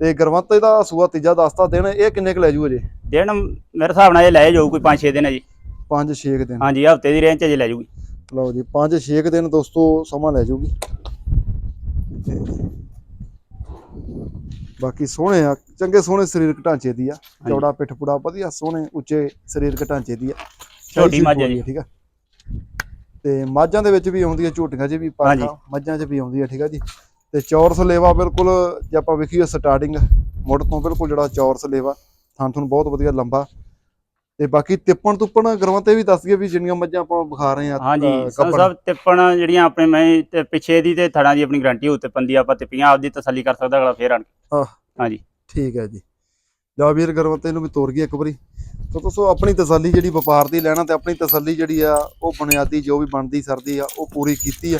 ਤੇ ਗਰਮੰਤ ਇਹਦਾ ਸੂਆ ਤੀਜਾ ਦੱਸਤਾ ਦਿਨ ਇਹ ਕਿੰਨੇ ਕੁ ਲੈ ਜੂ ਅਜੇ? ਦਿਨ ਮੇਰੇ ਹਿਸਾਬ ਨਾਲ ਇਹ ਲੈ ਜਾਊ ਕੋਈ 5-6 ਦਿਨ ਹੈ ਜੀ। 5-6 ਦਿਨ। ਹਾਂਜੀ ਹਫ਼ਤੇ ਦੀ ਰੇਂਜ ਚ ਜੇ ਲੈ ਜਾਊਗੀ ਲਓ ਜੀ 5-6 ਦਿਨ ਦੋਸਤੋ ਸਮਾਂ ਲੈ ਜੂਗੀ। ਤੇ ਬਾਕੀ ਸੋਹਣੇ ਆ ਚੰਗੇ ਸੋਹਣੇ ਸਰੀਰਕ ਢਾਂਚੇ ਦੀ ਆ। ਚੌੜਾ ਪਿੱਠ ਪੁੜਾ ਵਧੀਆ ਸੋਹਣੇ ਉੱਚੇ ਸਰੀਰਕ ਢਾਂਚੇ ਦੀ ਆ। ਛੋਟੀ ਮੱਝ ਜੀ। ਠੀਕ ਆ? ਤੇ ਮੱਝਾਂ ਦੇ ਵਿੱਚ ਵੀ ਆਉਂਦੀ ਆ ਝੋਟੀਆਂ 'ਚ ਵੀ। ਪਾਖਾ ਮੱਝਾਂ 'ਚ ਵੀ ਆਉਂਦੀ ਆ ਠੀਕ ਆ ਜੀ? ਤੇ ਚੌਰਸ ਲੇਵਾ ਬਿਲਕੁਲ ਜੇ ਆਪਾਂ ਵੇਖੀਏ ਸਟਾਰਟਿੰਗ ਮੁੱਢ ਤੋਂ ਬਿਲਕੁਲ ਜਿਹੜਾ ਚੌਰਸ ਲੇਵਾ ਥਾਂ ਤੁਹਾਨੂੰ ਬਹੁਤ ਵਧੀਆ ਲੰਬਾ। ਤੇ ਬਾਕੀ ਤਿੱਪਣ ਤੁੱਪਣ ਗਰਵਾਂ ਤੇ ਵੀ ਦੱਸ ਦਈਏ ਵੀ ਜਿੰਨੀਆਂ ਮੱਝਾਂ ਆਪਾਂ ਵਿਖਾ ਰਹੇ ਆ ਹਾਂਜੀ ਗੱਭਣ। ਸਭ ਤਿੱਪਣ ਜਿਹੜੀਆਂ ਆਪਣੇ ਮੈਂ ਤੇ ਪਿੱਛੇ ਦੀ ਤੇ ਥੜਾਂ ਦੀ ਆਪਣੀ ਗਾਰੰਟੀ ਉੱਤੇ ਪੰਦੀ ਆਪਾਂ ਤਿੱਪੀਆਂ ਆਪਦੀ ਤਸੱਲੀ ਕਰ ਸਕਦਾ ਅਗਲਾ ਫੇਰ ਆਣ ਕੇ। ਆਹ। ਹਾਂਜੀ ਠੀਕ ਹੈ ਜੀ ਲਓ ਵੀਰ ਗਰਵੰਤ ਇਹਨੂੰ ਵੀ ਤੋਰ ਗਈ ਇੱਕ ਵਾਰੀ ਸੋ ਦੋਸਤੋ ਆਪਣੀ ਤਸੱਲੀ ਜਿਹੜੀ ਵਪਾਰ ਦੀ ਲੈਣਾ ਤੇ ਆਪਣੀ ਤਸੱਲੀ ਜਿਹੜੀ ਆ ਉਹ ਬੁਨਿਆਦੀ ਜੋ ਵੀ ਬਣਦੀ ਸਰਦੀ ਆ ਉਹ ਪੂਰੀ ਕੀਤੀ ਆ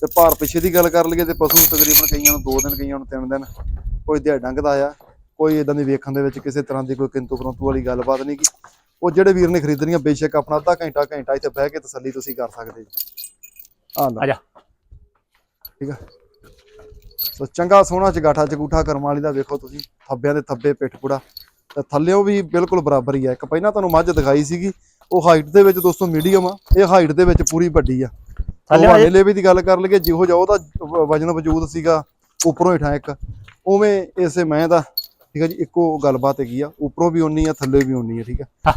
ਤੇ ਭਾਰ ਪਿੱਛੇ ਦੀ ਗੱਲ ਕਰ ਲਈਏ ਤੇ ਪਸ਼ੂ ਤਕਰੀਬਨ ਕਈਆਂ ਨੂੰ 2 ਦਿਨ ਕਈਆਂ ਨੂੰ 3 ਦਿਨ ਕੋਈ ਦਿਹਾੜ ਡੰਗਦਾ ਆ ਕੋਈ ਇਦਾਂ ਦੀ ਵੇਖਣ ਦੇ ਵਿੱਚ ਕਿਸੇ ਤਰ੍ਹਾਂ ਦੀ ਕੋਈ ਕਿੰਤੂ ਪਰੰਤੂ ਵਾਲੀ ਗੱਲਬਾਤ ਨਹੀਂ ਕੀ ਉਹ ਜਿਹੜੇ ਵੀਰ ਨੇ ਖਰੀਦਣੀਆਂ ਬੇਸ਼ੱਕ ਆਪਣਾ ਅੱਧਾ ਘੰਟਾ ਘੰਟਾ ਇੱਥੇ ਬਹਿ ਕੇ ਤਸੱਲੀ ਤੁਸੀਂ ਕਰ ਸਕਦੇ ਜੀ। ਆ ਲਓ। ਆ ਜਾ ਠੀਕ ਆ? ਸੋ ਚੰਗਾ ਸੋਹਣਾ ਚਗਾਠਾ ਚਗੂਠਾ ਕਰਮ ਵਾਲੀ ਦਾ ਵੇਖੋ ਤੁਸੀਂ। ਥੱਬਿਆਂ ਦੇ ਥੱਬੇ ਪਿੱਠ ਪੁੜਾ। ਤੇ ਥੱਲਿਓ ਵੀ ਬਿਲਕੁਲ ਬਰਾਬਰ ਹੀ ਆ। ਇੱਕ ਪਹਿਲਾਂ ਤੁਹਾਨੂੰ ਮੱਝ ਦਿਖਾਈ ਸੀਗੀ ਉਹ ਹਾਈਟ ਦੇ ਵਿੱਚ ਦੋਸਤੋ ਮੀਡੀਅਮ ਆ। ਇਹ ਹਾਈਟ ਦੇ ਵਿੱਚ ਪੂਰੀ ਵੱਡੀ ਆ। ਥੱਲੇ ਥੱਲੇ ਲੇਵੇ ਦੀ ਗੱਲ ਕਰ ਲਈਏ ਜਿਹੋ ਜਿਹਾ ਉਹਦਾ ਵ- ਵਜਨ ਵਜੂਦ ਸੀਗਾ ਉੱਪਰੋਂ ਹੇਠਾਂ ਇੱਕ। ਉਵੇਂ ਇਸੇ ਮੈਂ ਦਾ ਠੀਕ ਹੈ ਜੀ, ਇੱਕੋ ਗੱਲਬਾਤ ਹੈਗੀ ਆ, ਉੱਪਰੋਂ ਵੀ ਉਨੀ ਆ, ਥੱਲੇ ਵੀ ਉਨੀ ਆ, ਠੀਕ ਆ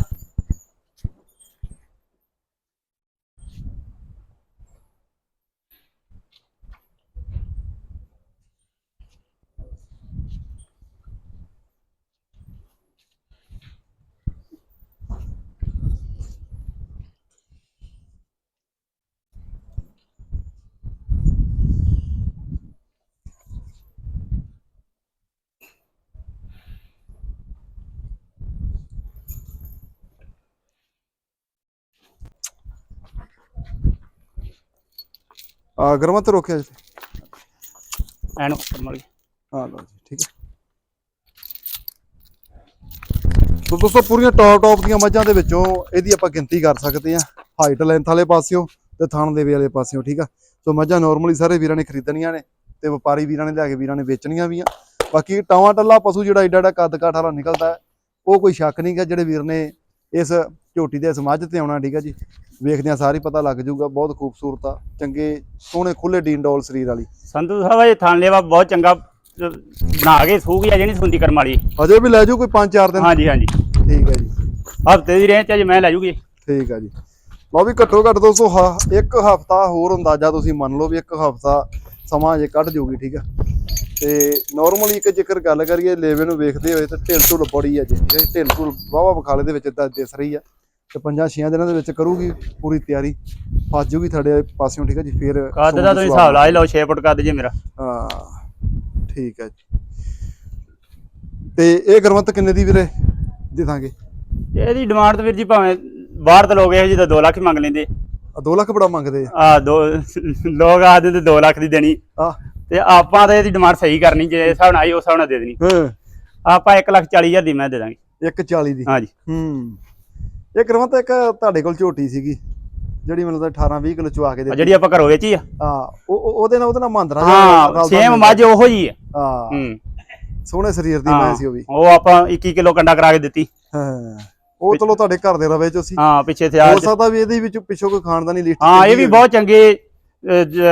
ਆ ਗਰਮਾ ਤੇ ਰੋਕਿਆ ਜੀ। ਐਨੂੰ ਵਾਲੀ ਹਾਂ ਲਓ ਜੀ ਠੀਕ ਹੈ। ਸੋ ਦੋਸਤੋ ਪੂਰੀਆਂ ਟੌਪ ਟੌਪ ਦੀਆਂ ਮੱਝਾਂ ਦੇ ਵਿੱਚੋਂ ਇਹਦੀ ਆਪਾਂ ਗਿਣਤੀ ਕਰ ਸਕਦੇ ਆ ਹਾਈਟ ਲੈਂਥ ਵਾਲੇ ਪਾਸਿਓ ਤੇ ਥਣ ਦੇਵੇ ਵਾਲੇ ਪਾਸਿਓ ਠੀਕ ਆ? ਸੋ ਮੱਝਾਂ ਨਾਰਮਲੀ ਸਾਰੇ ਵੀਰਾਂ ਨੇ ਖਰੀਦਣੀਆਂ ਨੇ ਤੇ ਵਪਾਰੀ ਵੀਰਾਂ ਨੇ ਲਿਆ ਕੇ ਵੀਰਾਂ ਨੇ ਵੇਚਣੀਆਂ ਵੀ ਆ। ਬਾਕੀ ਟਾਵਾਂ ਟੱਲਾ ਪਸ਼ੂ ਜਿਹੜਾ ਏਡਾ ਏਡਾ ਕੱਦ ਕਾਠ ਵਾਲਾ ਨਿਕਲਦਾ ਉਹ ਕੋਈ ਸ਼ੱਕ ਨਹੀਂ ਗਾ ਜਿਹੜੇ ਵੀਰ ਨੇ ਇਸ ਝੋਟੀ ਦੇ ਇਸ ਮੱਝ ਤੇ ਆਉਣਾ ਠੀਕ ਆ ਜੀ? ਵੇਖਦਿਆਂ ਸਾਰੀ ਪਤਾ ਲੱਗ ਜਾਊਗਾ ਬਹੁਤ ਖੂਬਸੂਰਤ ਆ ਚੰਗੇ ਸੋਹਣੇ ਖੁੱਲੇ ਡੀਨ ਡੋਲ ਸਰੀਰ ਵਾਲੀ। ਸੰਧੂ ਸਾਹਿਬ ਇਹ ਥਾਂ ਲੈਵਾ ਬਹੁਤ ਚੰਗਾ ਬਣਾ ਕੇ ਸੂਗੀ ਆ ਜਿਹੜੀ ਸੁੰਦੀ ਕਰਮ ਵਾਲੀ। ਅਜੇ ਵੀ ਲੈ ਜਾਓ ਕੋਈ 5-4 ਦਿਨ? ਹਾਂਜੀ ਹਾਂਜੀ। ਠੀਕ ਹੈ ਜੀ। ਹਫ਼ਤੇ ਦੀ ਰੇਂਜ ਚ ਮੈਂ ਲੈ ਜੂਗੀ। ਠੀਕ ਆ ਜੀ। ਲਓ ਵੀ ਘੱਟੋ ਘੱਟ ਦੋਸਤੋ ਇੱਕ ਹਫਤਾ ਹੋਰ ਅੰਦਾਜ਼ਾ ਤੁਸੀਂ ਮੰਨ ਲਓ ਵੀ ਇੱਕ ਹਫਤਾ ਸਮਾਂ ਜੇ ਕੱਢ ਜਾਊਗੀ ਠੀਕ ਆ। ਤੇ ਨਾਰਮਲੀ ਇੱਕ ਜੇਕਰ ਗੱਲ ਕਰੀਏ ਲੇਵੇ ਨੂੰ ਵੇਖਦੇ ਹੋਏ ਤਾਂ ਢਿੱਲ ਢੁੱਲ ਬੜੀ ਆ ਜੀ। ਢਿੱਲ ਢੁੱਲ ਵਾਵਾ ਬਖਾਲੇ ਦੇ ਵਿੱਚ ਇਦਾਂ ਦਿਸ ਰਹੀ ਆ। ਤੇ ਪੰਜਾਂ ਛੇਆਂ ਦਿਨਾਂ ਦੇ ਵਿੱਚ ਕਰੂਗੀ ਪੂਰੀ ਤਿਆਰੀ। ਫਸ ਜੂਗੀ ਤੁਹਾਡੇ ਪਾਸਿਓਂ ਠੀਕ ਆ ਜੀ ਫਿਰ ਕੱਦ ਦਾ ਤੁਸੀਂ ਹਿਸਾਬ ਲਾ ਹੀ ਲਓ। 6 ਫੁੱਟ ਕੱਦ ਜੇ ਮੇਰਾ। ਹਾਂ ਠੀਕ ਹੈ ਜੀ। ਤੇ ਇਹ ਗਰਮਤ ਕਿੰਨੇ ਦੀ ਵੀਰੇ ਦੇ ਦਾਂਗੇ? ਇਹਦੀ ਡਿਮਾਂਡ ਤਾਂ ਵੀਰ ਜੀ ਭਾਵੇਂ ਬਾਹਰ ਤਾਂ ਲੋਕ ਇਹੋ ਜਿਹੀ ਤਾਂ 2 ਲੱਖ ਹੀ ਮੰਗ ਲੈਂਦੇ। 2 ਲੱਖ ਬੜਾ ਮੰਗਦੇ ਆ। ਆ ਦੋ ਲੋਕ ਆਖਦੇ ਤੇ 2 ਲੱਖ ਦੀ ਦੇਣੀ। ਆ। ਤੇ ਆਪਾਂ ਤਾਂ ਇਹਦੀ ਡਿਮਾਂਡ ਸਹੀ ਕਰਨੀ ਜੇ ਹਿਸਾਬ ਨਾਲ ਆਈ ਉਸ ਹਿਸਾਬ ਨਾਲ ਦੇ ਦੇਣੀ। ਹਾਂ। ਆਪਾਂ 1 ਲੱਖ 40 ਹਜ਼ਾਰ ਦੀ ਮੈਂ ਦੇ ਦਾਂਗੇ। 140 ਦੀ। ਹਾਂਜੀ ਹੂੰ। ਇਹ ਕਰਮਤ ਇੱਕ ਤੁਹਾਡੇ ਕੋਲ ਝੋਟੀ ਸੀਗੀ ਜਿਹੜੀ ਮੈਨੂੰ ਤਾਂ 18 20 ਕਿਲੋ ਚਵਾ ਕੇ ਦੇ ਜਿਹੜੀ ਆਪਾਂ ਘਰੋਂ ਵੇਚੀ ਆ? ਹਾਂ ਉਹ ਉਹ- ਉਹਦੇ ਨਾਲ ਉਹਦੇ ਨਾਲ ਮਹਾਂਦਰਾ ਹਾਂ ਸੇਮ ਮੱਝ ਉਹੋ ਜੀ ਆ। ਹਾਂ। ਹੂੰ। ਸੋਹਣੇ ਸਰੀਰ ਦੀ ਮੈਂ ਸੀ ਉਹ ਵੀ। ਉਹ ਆਪਾਂ 21 ਕਿਲੋ ਕੰਡਾ ਕਰਾ ਕੇ ਦਿੱਤੀ। ਹਾਂ ਉਹ ਚਲੋ ਤੁਹਾਡੇ ਘਰ ਦੇ ਰਵੇ ਚ ਸੀ। ਹਾਂ ਪਿੱਛੇ ਤੇ ਆ ਹੋ ਸਕਦਾ ਵੀ ਇਹਦੇ ਵਿੱਚ ਪਿੱਛੋਂ ਕੋਈ ਖਾਨਦਾਨੀ ਲਿਸਟ ਹਾਂ ਇਹ ਵੀ ਬਹੁਤ ਚੰਗੇ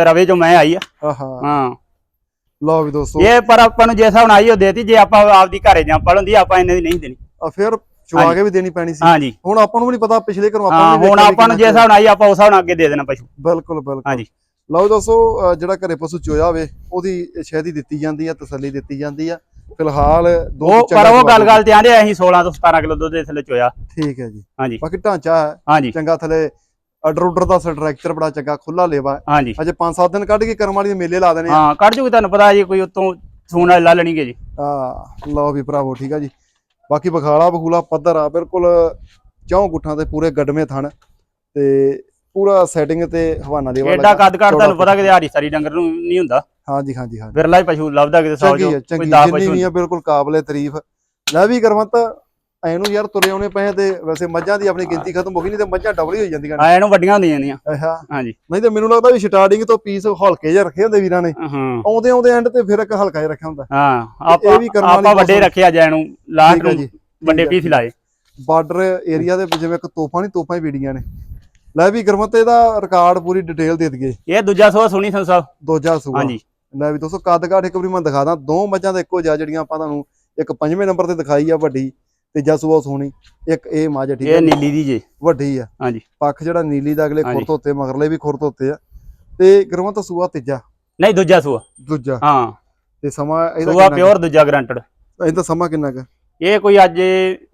ਰਵੇ ਜੋ ਮੈਂ ਆਈ ਆ। ਆਹਾ। ਹਾਂ। ਲਓ ਵੀ ਦੋਸਤੋ। ਇਹ ਪਰ ਆਪਾਂ ਨੂੰ ਜੇ ਹਿਸਾਬ ਨਾਲ ਆਈ ਉਹ ਦੇਤੀ ਜੇ ਆਪਾਂ ਆਪਦੀ ਘਰੇ ਜਾਂ ਹੁੰਦੀ ਆਪਾਂ ਇਹਨਾਂ ਦੀ ਨਹੀਂ ਦੇਣੀ। ਆ ਫਿਰ ਚੁਆ ਕੇ ਵੀ ਦੇਣੀ ਪੈਣੀ ਸੀ। ਹਾਂਜੀ। ਹੁਣ ਆਪਾਂ ਨੂੰ ਵੀ ਨਹੀਂ ਪਤਾ ਪਿਛਲੇ ਘਰੋਂ ਆਪਾਂ ਹਾਂ ਵੀ ਹੁਣ ਆਪਾਂ ਨੂੰ ਜੇ ਹਿਸਾਬ ਨਾਲ ਆਈ ਆਪਾਂ ਉਸ ਹਿਸਾਬ ਨਾਲ ਅੱਗੇ ਦੇ ਦੇਣਾ ਪਸ਼ੂ। ਬਿਲਕੁਲ ਬਿਲਕੁਲ। ਹਾਂਜੀ। ਲਓ ਦੋਸਤੋ ਅ, ਜਿਹੜਾ ਘਰੇ ਪਸ਼ੂ ਚੋਇਆ ਹੋਵੇ ਉਹਦੀ ਸ਼ਹਿਦੀ ਦਿੱਤੀ ਜਾਂਦੀ ਆ ਤਸੱਲੀ ਦਿੱਤੀ ਜਾਂਦੀ ਆ। ਫਿਲਹਾਲ ਦੋ ਪਰ ਉਹ ਗੱਲ ਗੱਲ ਤੇ ਆਂਦੇ ਅਸੀਂ 16 ਤੋਂ 17 ਕਿਲੋ ਦੁੱਧ ਦੇ ਥੱਲੇ ਚੋਇਆ। ਠੀਕ ਹੈ ਜੀ। ਹਾਂਜੀ। ਬਾਕੀ ਢਾਂਚਾ ਹੈ। ਚੰਗਾ ਥਲੇ ਆਰਡਰ ਦਾ ਸਟਰਕਚਰ ਬੜਾ ਚੰਗਾ ਖੁੱਲਾ ਲੇਵਾ ਹਾਂਜੀ। ਅਜੇ 5-7 ਦਿਨ ਕੱਢ ਕੇ ਕਰਮ ਵਾਲੀ ਦੇ ਮੇਲੇ ਲਾ ਦੇਣੇ ਹਾਂ ਕੱਢ ਜੂਗੀ ਤੁਹਾਨੂੰ ਪਤਾ ਜੀ ਕੋਈ ਉਤੋਂ ਸੂਣਾ ਲਾ ਲੈਣਗੇ ਜੀ। ਆ ਲਓ ਵੀ ਭਰਾਵੋ ਠੀਕ ਆ ਜੀ। ਬਾਕੀ ਬਖਾਲਾ ਬਖੂਲਾ ਪੱਧਰ ਆ ਬਿਲਕੁਲ ਚੌਂ ਗੁੱਠਾਂ ਤੇ ਪੂਰੇ ਗੱਡਵੇਂ ਥਣ ਤੇ ਪੂਰਾ ਸੈਟਿੰਗ ਤੇ ਹਵਾਨਾ ਦੇਵਾ ਐਡਾ ਕੱਦ ਕੱਦ ਤੁਹਾਨੂੰ ਪਤਾ ਕਿ ਦਿਹਾੜੀ ਸਾਰੀ ਡੰਗਰ ਨੂੰ ਨਹੀਂ ਹੁੰਦਾ। ਹਾਂਜੀ ਹਾਂਜੀ ਹਾਂਜੀ। ਵਿਰਲਾ ਹੀ ਪਸ਼ੂ ਲੱਭਦਾ ਕਿਤੇ ਸੌ ਜੋ ਕੋਈ ਚੰਗੀ 10 ਜਿੰਨੀ ਪਸ਼ੂ ਆ ਬਿਲਕੁਲ ਕਾਬਲੇ ਤਾਰੀਫ। ਲੈ ਵੀ ਕਰਮਤ ਐਨੂੰ ਯਾਰ ਤੁਰੇ ਆਉਣੇ ਪਏ ਤੇ ਵੈਸੇ ਮੱਝਾਂ ਦੀ ਆਪਣੀ ਗਿਣਤੀ ਖਤਮ ਹੋ ਗਈ ਨਹੀਂ ਤੇ ਮੱਝਾਂ ਡਬਲ ਹੀ ਹੋ ਜਾਂਦੀਆਂ ਨੇ। ਇਹਨੂੰ ਵੱਡੀਆਂ ਹੁੰਦੀਆਂ ਨੇ। ਅੱਛਾ। ਹਾਂਜੀ। ਨਹੀਂ ਤੇ ਮੈਨੂੰ ਲੱਗਦਾ ਵੀ ਸਟਾਰਟਿੰਗ ਤੋਂ ਪੀਸ ਹਲਕੇ ਜਿਹਾ ਰੱਖੇ ਹੁੰਦੇ ਵੀਰਾਂ ਨੇ। ਆਉਂਦੇ ਆਉਂਦੇ ਐਂਡ ਤੇ ਫਿਰ ਇੱਕ ਹਲਕਾ ਜਿਹਾ ਰੱਖਿਆ ਹੁੰਦਾ। ਹਾਂ ਆਪਾਂ ਵੀ ਕਰਮ ਵਾਲੀ ਆਪਾਂ ਵੱਡੇ ਰੱਖਿਆ ਜੈ ਨੂੰ ਲਾਸਟ ਨੂੰ ਵੱਡੇ ਪੀਸ ਲਾਏ। ਬਾਰਡਰ ਏਰੀਆ ਦੇ ਜਿਵੇਂ ਇੱਕ ਤੋਪਾਂ ਨਹੀਂ ਤੋਪਾਂ ਹੀ ਵੀਡੀਆਂ ਨੇ। ਲੈ ਵੀ ਗੁਰਮਤ ਇਹਦਾ ਰਿਕਾਰਡ ਪੂਰੀ ਡਿਟੇਲ ਦੇ ਦਈਏ। ਇਹ ਦੂਜਾ ਸੋਹ ਸੁਣੀ ਸੰਤ ਸਾਹਿਬ। ਦੋਜਾ ਸੂਆ। ਹਾਂਜੀ। ਲੈ ਵੀ ਦੋਸਤੋ ਕੱਦ ਕਾਠ ਇੱਕ ਵਾਰੀ ਮੈਂ ਦਿਖਾ ਦਾਂ। ਦੋ ਮੱਝਾਂ ਦਾ ਇੱਕੋ ਜਿਹਾ ਜਿਹੜੀਆਂ ਆਪਾਂ ਤੁਹਾਨੂੰ ਇੱਕ ਪੰਜਵੇਂ ਨੰਬਰ ਤੇ ਦਿਖਾਈ ਆ ਵੱਡੀ। ਤੀਜਾ ਸੂਆ ਸੋਹਣੀ ਇੱਕ ਇਹ ਮੱਝ ਠੀਕ ਇਹ ਹੈ ਨੀਲੀ ਦੀ ਜੇ। ਵੱਡੀ ਆ। ਹਾਂਜੀ। ਪੱਖ ਜਿਹੜਾ ਨੀਲੀ ਦਾ ਅਗਲੇ। ਖੁਰ ਧੋਤੇ ਮਗਰਲੇ ਵੀ ਖੁਰ ਧੋਤੇ ਆ। ਤੇ ਗੁਰਮਤ ਸੂਆ ਤੀਜਾ। ਨਹੀਂ ਦੂਜਾ ਸੋਹ ਦੂਜਾ। ਹਾਂ। ਤੇ ਸਮਾਂ ਇਹਦਾ ਕਿੰਨਾ ਪਿਓਰ ਦੂਜਾ ਗਰੰਟਡ ਇਹਦਾ ਸਮਾਂ ਕਿੰਨਾ ਕੁ? ਇਹ ਕੋਈ ਅੱਜ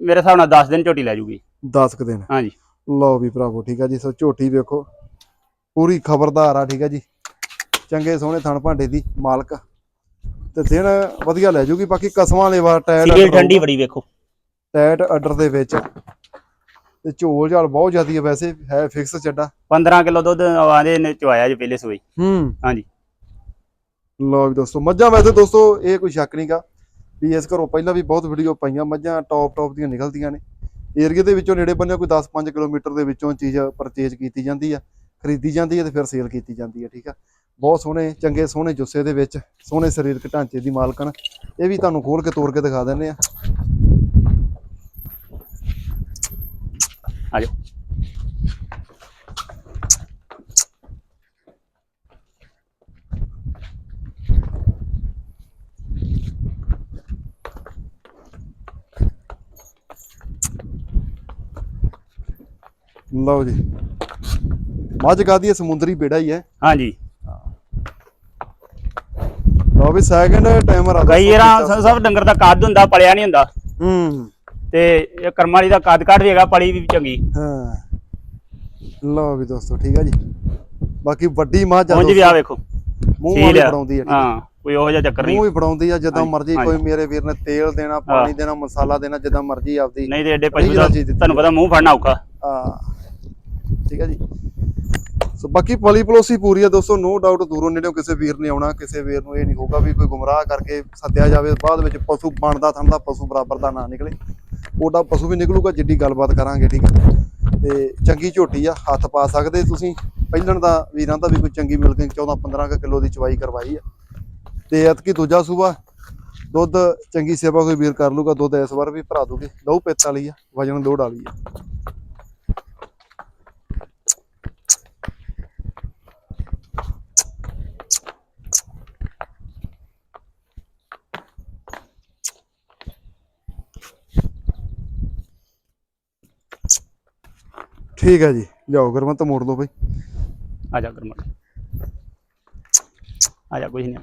ਮੇਰੇ ਹਿਸਾਬ ਨਾਲ 10 ਦਿਨ ਝੋਟੀ ਲੈ ਜੂਗੀ। 10 ਕੁ ਦਿਨ। ਹਾਂਜੀ। ਲਓ ਵੀ ਭਰਾਵੋ ਠੀਕ ਆ ਜੀ ਸੋ ਝੋਟੀ ਵੇਖੋ। ਪੂਰੀ ਖਬਰਦਾਰ ਆ ਠੀਕ ਆ ਜੀ। ਚੰਗੇ ਸੋਹਣੇ ਥਣ ਭਾਂਡੇ ਦੀ ਮਾਲਕ। ਤੇ ਦਿਨ ਵਧੀਆ ਲੈ ਜੂਗੀ ਬਾਕੀ ਕਸਮਾਂ ਲੇਵਾ ਟਾਇਰ ਸੀਲ ਠੰਡੀ ਬੜੀ ਵੇਖੋ। ਟਾਇਟ ਆਰਡਰ ਦੇ ਵਿੱਚ। ਤੇ ਝੋਲ ਝਾਲ ਬਹੁਤ ਜ਼ਿਆਦੀ ਹੈ ਵੈਸੇ ਹੈ ਫਿਕਸ ਚੱਡਾ। 15 ਕਿਲੋ ਦੁੱਧ ਆਂਦੇ ਨੇ ਚਵਾਇਆ ਜੀ ਪਹਿਲੇ ਸੋਈ। ਹੂੰ। ਹਾਂਜੀ। ਲਓ ਵੀ ਦੋਸਤੋ ਮੱਝਾਂ ਵੈਸੇ ਦੋਸਤੋ ਇਹ ਕੋਈ ਸ਼ੱਕ ਨਹੀਂਗਾ ਵੀ ਇਸ ਘਰੋਂ ਪਹਿਲਾਂ ਵੀ ਬਹੁਤ ਵੀਡੀਓ ਪਾਈਆਂ ਮੱਝਾਂ ਟੌਪ ਟੌਪ ਦੀਆਂ ਨਿਕਲਦੀਆਂ ਨੇ। ਏਰੀਆ ਦੇ ਵਿੱਚੋਂ ਨੇੜੇ ਬੰਨੇ ਕੋਈ 10-5 ਕਿਲੋਮੀਟਰ ਦੇ ਵਿੱਚੋਂ ਚੀਜ਼ ਪਰਚੇਜ ਕੀਤੀ ਜਾਂਦੀ ਆ ਖਰੀਦੀ ਜਾਂਦੀ ਹੈ ਤੇ ਫਿਰ ਸੇਲ ਕੀਤੀ ਜਾਂਦੀ ਹੈ ਠੀਕ ਆ? ਬਹੁਤ ਸੋਹਣੇ ਚੰਗੇ ਸੋਹਣੇ ਜੁੱਸੇ ਦੇ ਵਿੱਚ ਸੋਹਣੇ ਸਰੀਰਕ ਢਾਂਚੇ ਦੀ ਮਾਲਕਣ। ਇਹ ਵੀ ਤੁਹਾਨੂੰ ਖੋਲ ਕੇ ਤੋੜ ਕੇ ਦਿਖਾ ਦਿੰਦੇ ਆ। ਆ ਜਾਓ ਲਓ ਜੀ। ਮੱਝ ਕਾਦੀ ਹੈ ਸਮੁੰਦਰੀ ਬੇੜਾ ਹੀ ਹੈ। ਹਾਂਜੀ। ਲਓ ਵੀ ਸੈਕਿੰਡ ਟਾਈਮਰ ਆ। ਕਈ ਵਾਰਾਂ ਸਭ ਡੰਗਰ ਦਾ ਕੱਦ ਹੁੰਦਾ ਪਲਿਆ ਨਹੀਂ ਹੁੰਦਾ। ਹੂੰ। ਤੇ ਇਹ ਕਰਮ ਵਾਲੀ ਦਾ ਕੱਦ ਕੱਢ ਦੇਗਾ ਪਲੀ ਵੀ ਚੰਗੀ। ਹਾਂ। ਲਓ ਵੀ ਦੋਸਤੋ ਠੀਕ ਆ ਜੀ। ਬਾਕੀ ਵੱਡੀ ਮੱਝ ਆ ਉਂਝ ਵੀ ਆ ਵੇਖੋ। ਮੂੰਹ ਵਾਲੀ। ਫੜਾਉਂਦੀ ਆ। ਹਾਂ ਕੋਈ ਉਹੋ ਜਿਹਾ ਚੱਕਰ ਨਹੀਂ। ਮੂੰਹ ਵੀ ਫੜਾਉਂਦੀ ਆ ਜਿੱਦਾਂ ਮਰਜ਼ੀ ਕੋਈ ਮੇਰੇ ਵੀਰ ਨੇ ਤੇਲ ਦੇਣਾ ਪਾਣੀ ਦੇਣਾ ਮਸਾਲਾ ਦੇਣਾ ਜਿੱਦਾਂ ਮਰਜ਼ੀ ਆਪਦੀ ਨਹੀਂ ਤੇ ਐਡੇ ਪਸ਼ੂ ਦਾ ਤੁਹਾਨੂੰ ਪਤਾ ਮੂੰਹ ਫੜਨਾ ਔਖਾ। ਆ ਠੀਕ ਆ ਜੀ। ਸੋ ਬਾਕੀ ਪਲੀ ਪਲੋਸੀ ਪੂਰੀ ਆ ਦੋਸਤੋ ਨੋ ਡਾਊਟ ਦੂਰੋਂ ਨੇੜਿਓਂ ਕਿਸੇ ਵੀਰ ਨੇ ਆਉਣਾ ਕਿਸੇ ਵੀਰ ਨੂੰ ਇਹ ਨਹੀਂ ਹੋਊਗਾ ਵੀ ਕੋਈ ਗੁੰਮਰਾਹ ਕਰਕੇ ਸੱਦਿਆ ਜਾਵੇ ਬਾਅਦ ਵਿੱਚ ਪਸ਼ੂ ਬਣਦਾ ਥੰਦਾ ਪਸ਼ੂ ਬਰਾਬਰ ਦਾ ਨਾ ਨਿਕਲੇ। ਉਹਦਾ ਪਸ਼ੂ ਵੀ ਨਿਕਲੂਗਾ, ਜਿੱਡੀ ਗੱਲਬਾਤ ਕਰਾਂਗੇ, ਠੀਕ ਹੈ। ਤੇ ਚੰਗੀ ਝੋਟੀ ਆ, ਹੱਥ ਪਾ ਸਕਦੇ ਤੁਸੀਂ। ਪਹਿਲਣ ਦਾ ਵੀਰਾਂ ਦਾ ਵੀ ਕੋਈ ਚੰਗੀ ਮਿਲ ਗਈ 14 15 ਕਿਲੋ ਦੀ ਚਵਾਈ ਕਰਵਾਈ ਆ। ਤੇ ਐਤਕੀ ਦੂਜਾ ਸੂਬਾ, ਦੁੱਧ ਚੰਗੀ ਸੇਵਾ ਕੋਈ ਵੀਰ ਕਰ ਲੂਗਾ, ਦੁੱਧ ਇਸ ਵਾਰ ਵੀ ਭਰਾ ਦੂਗੇ। ਲਹੂ ਪਿੱਤ ਵਾਲੀ ਆ, ਵਜਨ ਲੋੜ ਵਾਲੀ ਆ। ਠੀਕ ਹੈ ਜੀ। ਲਿਆਓ ਗਰਮਤ, ਮੋੜ ਦੋ ਬਈ। ਆ ਜਾ ਕਰਮ ਆ ਜਾ ਕੁਝ ਨਹੀਂ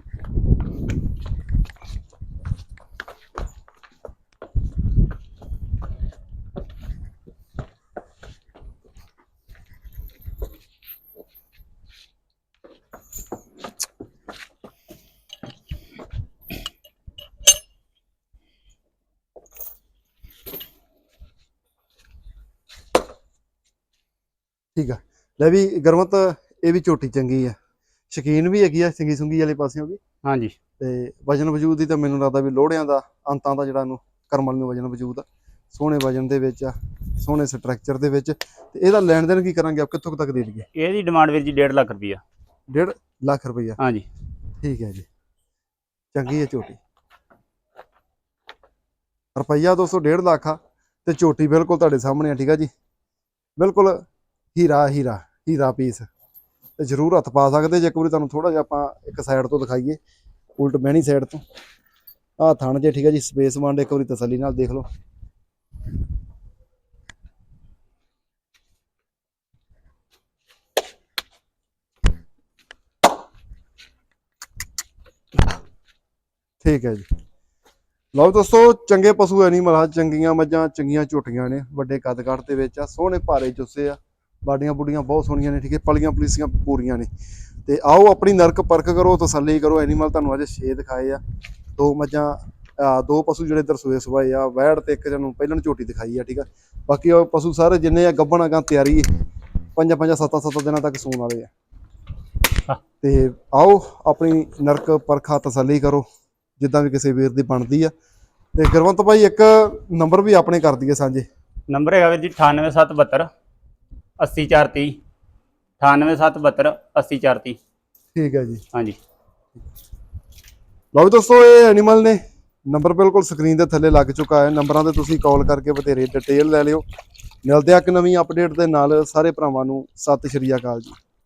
ਠੀਕ ਆ ਲੈ ਵੀ ਗਰਮਤ ਇਹ ਵੀ ਝੋਟੀ ਚੰਗੀ ਆ। ਸ਼ਕੀਨ ਵੀ ਹੈਗੀ ਆ ਸਿੰਗੀ ਸੁੰਗੀ ਵਾਲੇ ਪਾਸਿਓਂ ਵੀ। ਹਾਂਜੀ। ਤੇ ਵਜਨ ਵਜੂਦ ਦੀ ਤਾਂ ਮੈਨੂੰ ਲੱਗਦਾ ਵੀ ਲੋੜਿਆਂ ਦਾ ਅੰਤਾਂ ਦਾ ਜਿਹੜਾ ਨੂੰ ਕਰਮਲ ਨੂੰ ਵਜਨ ਵਜੂਦ ਆ। ਸੋਹਣੇ ਵਜਨ ਦੇ ਵਿੱਚ ਆ ਸੋਹਣੇ ਸਟਰਕਚਰ ਦੇ ਵਿੱਚ। ਤੇ ਇਹਦਾ ਲੈਣ ਦੇਣ ਕੀ ਕਰਾਂਗੇ ਆਪ? ਕਿੱਥੋਂ ਤੱਕ ਦੇ ਦਈਏ ਇਹਦੀ ਡਿਮਾਂਡ ਵੀਰ ਜੀ 1.5 ਲੱਖ ਰੁਪਈਆ। 1.5 ਲੱਖ ਰੁਪਈਆ? ਹਾਂਜੀ। ਠੀਕ ਹੈ ਜੀ। ਚੰਗੀ ਹੈ ਝੋਟੀ। ਰੁਪਈਆ 200 1.5 ਲੱਖ ਆ। ਤੇ ਝੋਟੀ ਬਿਲਕੁਲ ਤੁਹਾਡੇ ਸਾਹਮਣੇ ਆ ਠੀਕ ਆ ਜੀ? ਬਿਲਕੁਲ ਹੀਰਾ ਹੀਰਾ ਹੀਰਾ ਪੀਸ ਤੇ ਜ਼ਰੂਰ ਹੱਥ ਪਾ ਸਕਦੇ ਜੇ ਇੱਕ ਵਾਰੀ ਤੁਹਾਨੂੰ ਥੋੜਾ ਜਿਹਾ ਆਪਾਂ ਇੱਕ ਸਾਈਡ ਤੋਂ ਦਿਖਾਈਏ, ਉਲਟ ਬਹਿਣੀ ਸਾਈਡ ਤੋਂ। ਆਹ ਥਣ ਜੇ ਠੀਕ ਹੈ ਜੀ ਸਪੇਸ ਵੰਡ ਇੱਕ ਵਾਰੀ ਤਸੱਲੀ ਨਾਲ ਦੇਖ ਲਓ। ਠੀਕ ਹੈ ਜੀ। ਲਓ ਦੋਸਤੋ, ਚੰਗੇ ਪਸ਼ੂ ਐਨੀਮਲ ਆ ਚੰਗੀਆਂ ਮੱਝਾਂ, ਚੰਗੀਆਂ ਝੋਟੀਆਂ ਨੇ। ਵੱਡੇ ਕੱਦ ਕੱਦ ਦੇ ਵਿੱਚ ਆ, ਸੋਹਣੇ ਭਾਰੇ ਚੁੱਸੇ ਆ। ਬਾਡੀਆਂ ਬੁੱਡੀਆਂ ਬਹੁਤ ਸੋਹਣੀਆਂ ਨੇ ਠੀਕ ਹੈ ਪਲੀਆਂ ਪੁਲੀਸੀਆਂ ਪੂਰੀਆਂ ਨੇ। ਤੇ ਆਓ ਆਪਣੀ ਨਰਕ ਪਰਖ ਕਰੋ ਤਸੱਲੀ ਕਰੋ ਐਨੀਮਲ ਤੁਹਾਨੂੰ ਅੱਜ 6 ਦਿਖਾਏ ਆ। ਦੋ ਮੱਝਾਂ ਦੋ ਪਸ਼ੂ ਜਿਹੜੇ ਇਧਰ ਸੂਏ ਸਵਾਏ ਆ ਵੈੜ ਤੇ ਇੱਕ ਜਨੂੰ ਪਹਿਲਾਂ ਝੋਟੀ ਦਿਖਾਈ ਆ ਠੀਕ ਆ। ਬਾਕੀ ਉਹ ਪਸ਼ੂ ਸਾਰੇ ਜਿੰਨੇ ਆ ਗੱਭਣ ਅਗਾਂ ਤਿਆਰੀ ਪੰਜਾਂ ਪੰਜਾਂ ਸੱਤਾਂ ਸੱਤਾਂ ਦਿਨਾਂ ਤੱਕ ਸੂਣ ਵਾਲੇ ਆ। ਤੇ ਆਓ ਆਪਣੀ ਨਰਕ ਪਰਖਾ ਤਸੱਲੀ ਕਰੋ ਜਿੱਦਾਂ ਵੀ ਕਿਸੇ ਵੀਰ ਦੀ ਬਣਦੀ ਆ। ਤੇ ਗੁਰਵੰਤ ਭਾਈ ਇੱਕ ਨੰਬਰ ਵੀ ਆਪਣੇ ਕਰ ਦਈਏ ਸਾਂਝੇ। ਨੰਬਰ ਹੈਗਾ ਵੀਰ ਜੀ 98772 80430 98772 80430 ਠੀਕ ਹੈ ਜੀ। ਹਾਂਜੀ। ਲਓ ਵੀ ਦੋਸਤੋ ਇਹ ਐਨੀਮਲ ਨੇ ਨੰਬਰ ਬਿਲਕੁਲ ਸਕਰੀਨ ਦੇ ਥੱਲੇ ਲੱਗ ਚੁੱਕਾ ਹੈ। ਨੰਬਰਾਂ ਤੇ ਤੁਸੀਂ ਕਾਲ ਕਰਕੇ ਬਥੇਰੇ ਡਿਟੇਲ ਲੈ ਲਿਓ। ਮਿਲਦੇ ਆ ਇੱਕ ਨਵੀਂ ਅਪਡੇਟ ਦੇ ਨਾਲ। ਸਾਰੇ ਭਰਾਵਾਂ ਨੂੰ ਸਤਿ ਸ਼੍ਰੀ ਅਕਾਲ ਜੀ।